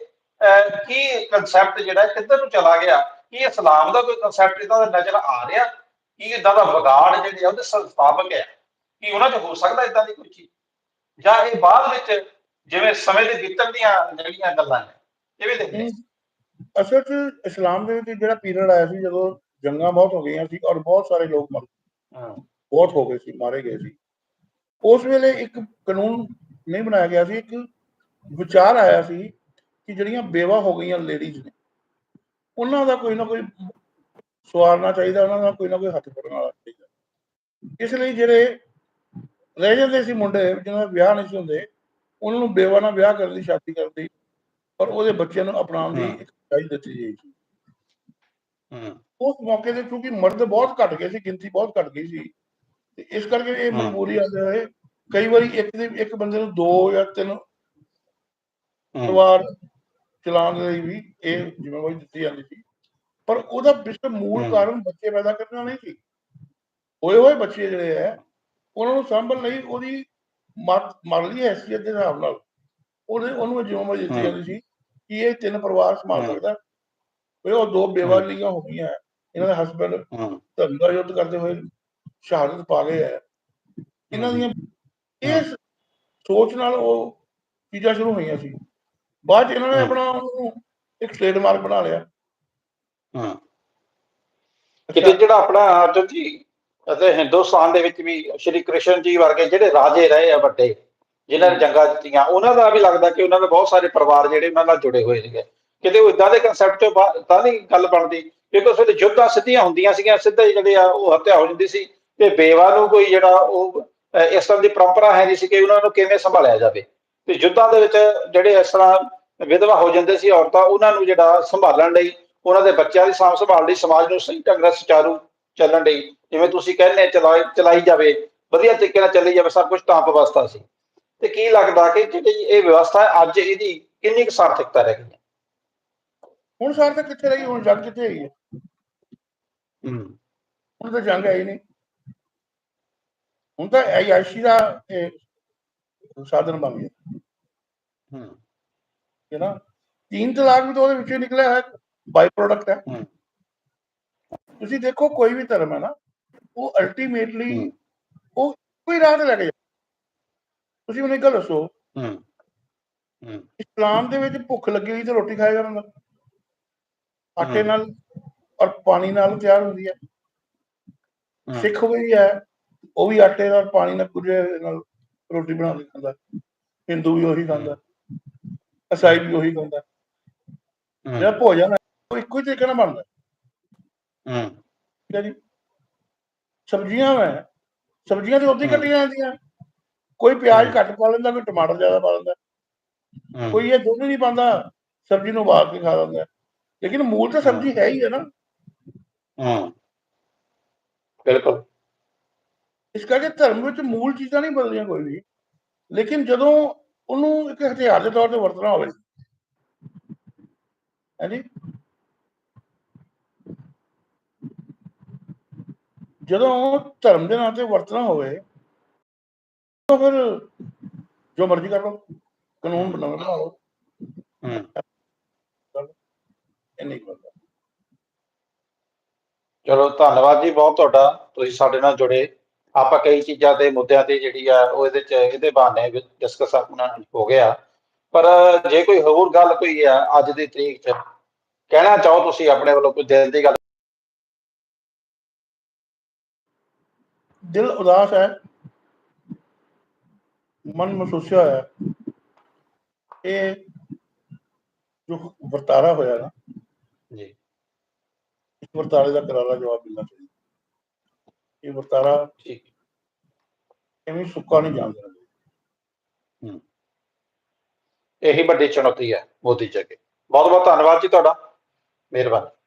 ਕੀ ਕਨਸੈਪਟ ਜਿਹੜਾ ਕਿੱਧਰ ਨੂੰ ਚਲਾ ਗਿਆ? ਕੀ ਇਸਲਾਮ ਦਾ ਕੋਈ ਕਨਸੈਪਟ ਇਹਦਾ ਨਜ਼ਰ ਆ ਰਿਹਾ? ਕੀ ਇਦਾਂ ਦਾ ਵਿਗਾੜ ਜਿਹੜੇ ਉਹਦੇ ਸੰਸਥਾਪਕ ਹੈ ਕੀ ਉਹਨਾਂ 'ਚ ਹੋ ਸਕਦਾ ਇਦਾਂ ਦੀ ਕੋਈ ਚੀਜ਼? ਜਾਂ ਇਹ ਬਾਅਦ ਵਿੱਚ ਜਿਵੇਂ ਸਮੇਂ ਦੇ ਬੀਤਣ ਦੀਆਂ ਜਿਹੜੀਆਂ ਗੱਲਾਂ ਨੇ ਕਿਵੇਂ ਦੇਖਦੇ ਅਸਲ 'ਚ ਇਸਲਾਮ ਦੇ ਵਿੱਚ ਜਿਹੜਾ ਪੀਰੀਅਡ ਆਇਆ ਸੀ ਜਦੋਂ ਜੰਗਾਂ ਬਹੁਤ ਹੋ ਗਈਆਂ ਸੀ ਔਰ ਬਹੁਤ ਸਾਰੇ ਲੋਕ ਮਰ ਹਾਂ। ਬਹੁਤ ਹੋ ਗਏ ਸੀ ਮਾਰੇ ਗਏ ਸੀ। ਉਸ ਵੇਲੇ ਇੱਕ ਕਾਨੂੰਨ ਨਹੀਂ ਬਣਾਇਆ ਗਿਆ ਸੀ ਇੱਕ ਵਿਚਾਰ ਆਇਆ ਸੀ ਕਿ ਜਿਹੜੀਆਂ ਬੇਵਾ ਹੋ ਗਈਆਂ ਲੇਡੀਜ਼ ਨੇ ਉਹਨਾਂ ਦਾ ਕੋਈ ਨਾ ਕੋਈ ਸਵਾਰਨਾ ਚਾਹੀਦਾ ਉਹਨਾਂ ਦਾ ਕੋਈ ਨਾ ਕੋਈ ਹੱਥ ਫੜਨ ਵਾਲਾ ਚਾਹੀਦਾ। ਇਸ ਲਈ ਜਿਹੜੇ ਰਹਿ ਜਾਂਦੇ ਸੀ ਮੁੰਡੇ ਜਿਹਨਾਂ ਦਾ ਵਿਆਹ ਨਹੀਂ ਸੀ ਹੁੰਦੇ ਉਹਨਾਂ ਨੂੰ ਬੇਵਾ ਨਾਲ ਵਿਆਹ ਕਰਨ ਦੀ ਸ਼ਾਦੀ ਕਰਦੀ ਪਰ ਉਹਦੇ ਬੱਚਿਆਂ ਨੂੰ ਅਪਣਾਉਣ ਦੀ। ਇੱਕ ਚਾਹੀਦੀ ਦਿੱਤੀ ਗਈ ਸੀ। ਹੂੰ। ਉਸ ਮੌਕੇ ਤੇ ਕਿਉਂਕਿ ਮਰਦ ਬਹੁਤ ਘਟ ਗਏ ਸੀ ਗਿਣਤੀ ਬਹੁਤ ਘਟ ਗਈ ਸੀ ਇਸ ਕਰਕੇ ਇਹ। ਮਜਬੂਰੀ ਆਉਂਦੇ ਹੋਏ ਕਈ ਵਾਰੀ ਇੱਕ ਦੇ ਇੱਕ ਬੰਦੇ ਨੂੰ ਦੋ ਜਾਂ ਤਿੰਨ ਪਰਿਵਾਰ ਚਲਾਉਣ ਦੇ ਲਈ ਵੀ ਇਹ ਜ਼ਿੰਮੇਵਾਰੀ ਦਿੱਤੀ ਜਾਂਦੀ ਸੀ ਪਰ ਉਹਦਾ ਪਿਛਲੇ ਮੂਲ। ਕਾਰਨ ਬੱਚੇ ਪੈਦਾ ਕਰਨਾ ਨਹੀਂ ਸੀ ਹੋਏ ਹੋਏ ਬੱਚੇ ਜਿਹੜੇ ਹੈ ਉਹਨਾਂ ਨੂੰ ਸੰਭਲ ਲਈ ਉਹਦੀ ਮਰਲੀ ਹੈਸੀਅਤ ਦੇ ਹਿਸਾਬ ਨਾਲ ਉਹਨੂੰ ਇਹ ਜ਼ਿੰਮੇਵਾਰੀ ਦਿੱਤੀ। ਜਾਂਦੀ ਸੀ ਕਿ ਇਹ ਤਿੰਨ ਪਰਿਵਾਰ ਸੰਭਾਲ। ਸਕਦਾ ਉਹ ਦੋ ਬੇਵਾ ਹਮ। ਲੀਆਂ ਹੋ ਗਈਆਂ ਇਹਨਾਂ ਦੇ ਹਸਬੰਡ ਹੂੰ ਧਰਮ ਦਾ ਯੁੱਧ ਕਰਦੇ ਹੋਏ ਸ਼ਹਾਦਤ ਪਾ ਗਏ ਹੈ। ਇਹਨਾਂ ਦੀਆਂ ਇਸ ਸੋਚ ਨਾਲ ਉਹ ਚੀਜ਼ਾਂ ਸ਼ੁਰੂ ਹੋਈਆਂ ਸੀ। ਬਾਅਦ 'ਚ ਇਹਨਾਂ ਨੇ। ਆਪਣਾ ਇੱਕ ਟ੍ਰੇਡਮਾਰਕ ਬਣਾ ਲਿਆ। ਹਾਂ। ਕਿਤੇ ਜਿਹੜਾ ਆਪਣਾ ਅਰਜਨ ਜੀ ਅਤੇ ਹਿੰਦੁਸਤਾਨ ਦੇ ਵਿੱਚ ਵੀ ਸ਼੍ਰੀ ਕ੍ਰਿਸ਼ਨ ਜੀ ਵਰਗੇ ਜਿਹੜੇ ਰਾਜੇ ਰਹੇ ਆ ਵੱਡੇ ਜਿਨ੍ਹਾਂ ਨੇ ਜੰਗਾਂ ਜਿੱਤੀਆਂ ਉਹਨਾਂ ਦਾ ਵੀ ਲੱਗਦਾ ਕਿ ਉਹਨਾਂ ਦੇ ਬਹੁਤ ਸਾਰੇ ਪਰਿਵਾਰ ਜਿਹੜੇ ਉਹਨਾਂ ਨਾਲ ਜੁੜੇ ਹੋਏ ਸੀਗੇ। ਕਿਤੇ ਉਹ ਇਦਾਂ ਦੇ ਕਨਸੈਪਟ ਤੋਂ ਤਾਂ ਨਹੀਂ ਗੱਲ ਬਣਦੀ ਕਿਉਂਕਿ ਉਸ ਵੇਲੇ ਯੁੱਧਾਂ ਸਿੱਧੀਆਂ ਹੁੰਦੀਆਂ ਸੀਗੀਆਂ ਸਿੱਧਾ ਜਿਹੜੇ ਆ ਉਹ ਹੱਤਿਆ ਹੋ ਜਾਂਦੀ ਸੀ। ਤੇ ਬੇਵਾ ਨੂੰ ਕੋਈ ਜਿਹੜਾ ਉਹ ਇਸ ਤਰ੍ਹਾਂ ਦੀ ਪਰੰਪਰਾ ਹੈ ਨਹੀਂ ਸੀ ਕਿ ਉਹਨਾਂ ਨੂੰ ਕਿਵੇਂ ਸੰਭਾਲਿਆ ਜਾਵੇ। ਤੇ ਯੁੱਧਾਂ ਦੇ ਵਿੱਚ ਜਿਹੜੇ ਇਸ ਤਰ੍ਹਾਂ ਵਿਧਵਾ ਹੋ ਜਾਂਦੇ ਸੀ ਔਰਤਾਂ ਉਹਨਾਂ ਨੂੰ ਜਿਹੜਾ ਸੰਭਾਲਣ ਲਈ ਉਹਨਾਂ ਦੇ ਬੱਚਿਆਂ ਦੀ ਸਾਂਭ ਸੰਭਾਲ ਲਈ ਸਮਾਜ ਨੂੰ ਸਹੀ ਢੰਗ ਨਾਲ ਸੁਚਾਰੂ ਚੱਲਣ ਲਈ ਜਿਵੇਂ ਤੁਸੀਂ ਕਹਿੰਦੇ ਚਲਾਈ ਚਲਾਈ ਜਾਵੇ ਵਧੀਆ ਤਰੀਕੇ ਨਾਲ ਚੱਲੀ ਜਾਵੇ ਸਭ ਕੁਝ ਤਾਂ ਵਿਵਸਥਾ ਸੀ। ਤੇ ਕੀ ਲੱਗਦਾ ਕਿ ਜਿਹੜੀ ਇਹ ਵਿਵਸਥਾ ਹੈ, ਅੱਜ ਇਹਦੀ ਕਿੰਨੀ ਕੁ ਸਾਰਥਕਤਾ ਰਹਿ ਗਈ ਹੈ? ਹੁਣ ਸਾਰ ਤੱਕ ਕਿੱਥੇ ਰਹੀ ਹੁਣ ਜੰਗ ਕਿੱਥੇ ਹੈਗੀ ਹੈ? ਹੂੰ। ਹੁਣ ਤਾਂ ਜੰਗ ਹੈ ਹੀ ਨਹੀਂ। ਹੁਣ ਤਾਂ ਐਸ਼ੀ ਦਾ ਇਹ ਸਾਧਨ ਬਣ ਗਿਆ। ਹੂੰ। ਹੈ ਨਾ? ਤੀਨ ਤਲਾਕ ਵੀ ਤਾਂ ਉਹਦੇ ਵਿੱਚੋਂ ਨਿਕਲਿਆ ਹੈ ਬਾਈ ਪ੍ਰੋਡਕਟ ਹੈ। ਤੁਸੀਂ ਦੇਖੋ ਕੋਈ ਵੀ ਧਰਮ ਹੈ ਨਾ ਉਹ ਅਲਟੀਮੇਟਲੀ। ਉਹ ਕੋਈ ਰਾਹ ਤੇ ਲੈ ਕੇ ਜਾਂਦਾ। ਤੁਸੀਂ ਮੈਨੂੰ ਇੱਕ ਗੱਲ ਦੱਸੋ? ਹੂੰ। ਹੂੰ। ਇਸਲਾਮ ਦੇ ਵਿੱਚ ਭੁੱਖ ਲੱਗੀ ਹੋਈ ਤੇ ਰੋਟੀ ਖਾਏਗਾ ਬੰਦਾ ਆਟੇ। ਨਾਲ ਔਰ ਪਾਣੀ ਨਾਲ ਤਿਆਰ ਹੁੰਦੀ ਹੈ। ਸਿੱਖ ਵੀ ਹੈ। ਉਹ ਵੀ ਆਟੇ ਨਾਲ ਪਾਣੀ ਨਾਲ ਕੁਝ ਨਾਲ ਰੋਟੀ ਬਣਾ ਕੇ ਖਾਂਦਾ। ਹਿੰਦੂ ਵੀ ਉਹੀ ਖਾਂਦਾ। ਈਸਾਈ ਵੀ ਉਹੀ ਖਾਂਦਾ। ਜਿਹੜਾ ਭੋਜਨ ਹੈ ਉਹ ਇੱਕੋ ਹੀ ਤਰੀਕੇ ਨਾਲ ਬਣਦਾ। ਹੂੰ। ਠੀਕ ਹੈ ਜੀ ਸਬਜ਼ੀਆਂ ਹੈ ਸਬਜ਼ੀਆਂ ਤੇ ਉਦੋਂ ਹੀ। ਕੱਟੀਆਂ ਜਾਂਦੀਆਂ। ਕੋਈ ਪਿਆਜ਼। ਘੱਟ ਪਾ ਲੈਂਦਾ ਕੋਈ ਟਮਾਟਰ ਜ਼ਿਆਦਾ ਪਾ ਲੈਂਦਾ। ਕੋਈ ਇਹ ਦੁੱਧ ਨਹੀਂ ਪਾਉਂਦਾ ਸਬਜ਼ੀ ਨੂੰ ਉਬਾਲ ਕੇ ਖਾ ਲੈਂਦਾ। ਲੇਕਿਨ ਮੂਲ ਤਾਂ ਸਬਜ਼ੀ ਹੈ। ਹੀ ਹੈ ਨਾ। ਹੂੰ। ਬਿਲਕੁਲ। ਇਸ ਕਰਕੇ ਧਰਮ ਵਿੱਚ ਮੂਲ ਚੀਜ਼ਾਂ ਨਹੀਂ ਬਦਲੀਆਂ ਕੋਈ ਵੀ। ਲੇਕਿਨ ਜਦੋਂ ਉਹਨੂੰ ਇੱਕ ਹਥਿਆਰ ਦੇ ਤੌਰ ਤੇ ਵਰਤਣਾ ਹੋਵੇ। ਹਾਂਜੀ? ਜਦੋਂ ਧਰਮ ਦੇ ਨਾਂ ਤੇ ਵਰਤਣਾ ਹੋਵੇ ਤਾਂ ਫਿਰ ਜੋ ਮਰਜ਼ੀ ਕਰ ਲਓ ਕਾਨੂੰਨ ਬਣਾਓ ਬਣਾ ਲਓ ਹੂੰ ਇੰਨੀ ਗੱਲ। ਚਲੋ ਧੰਨਵਾਦ ਜੀ ਬਹੁਤ ਤੁਹਾਡਾ। ਤੁਸੀਂ ਸਾਡੇ ਨਾਲ ਜੁੜੇ। ਆਪਾਂ ਕਈ ਚੀਜ਼ਾਂ ਤੇ ਮੁੱਦਿਆਂ ਤੇ ਜਿਹੜੀ ਆ ਉਹ ਇਹਦੇ ਚ ਇਹਦੇ ਬਹਾਨੇ ਡਿਸਕਸ ਆਪਣਾ ਹੋ ਗਿਆ। ਪਰ ਜੇ ਕੋਈ ਹੋਰ ਗੱਲ ਕੋਈ ਆ ਅੱਜ ਦੀ ਤਰੀਕ ਚ ਕਹਿਣਾ ਚਾਹੋ ਤੁਸੀਂ ਆਪਣੇ ਵੱਲੋਂ ਕੋਈ ਦਿਲ ਦੀ ਗੱਲ? ਦਿਲ ਉਦਾਸ ਹੈ। ਮਨ ਮਸੂਸਿਆ ਹੋਇਆ ਹੈ। ਇਹ ਜੋ ਵਰਤਾਰਾ ਹੋਇਆ ਨਾ ਜੀ। ਇਸ ਵਰਤਾਰੇ ਦਾ ਕਰਾਰਾ ਜਵਾਬ ਮਿਲਣਾ ਚਾਹੀਦਾ। ਇਹ ਵਰਤਾਰਾ ਠੀਕ। ਐਵੇਂ ਸੁੱਕਾ ਨਹੀਂ ਜਾਣ ਦੇਣਾ ਇਹੀ ਵੱਡੀ ਚੁਣੌਤੀ ਹੈ ਮੋਦੀ ਜੀ ਅੱਗੇ। ਬਹੁਤ ਬਹੁਤ ਧੰਨਵਾਦ ਜੀ ਤੁਹਾਡਾ। ਮਿਹਰਬਾਨੀ।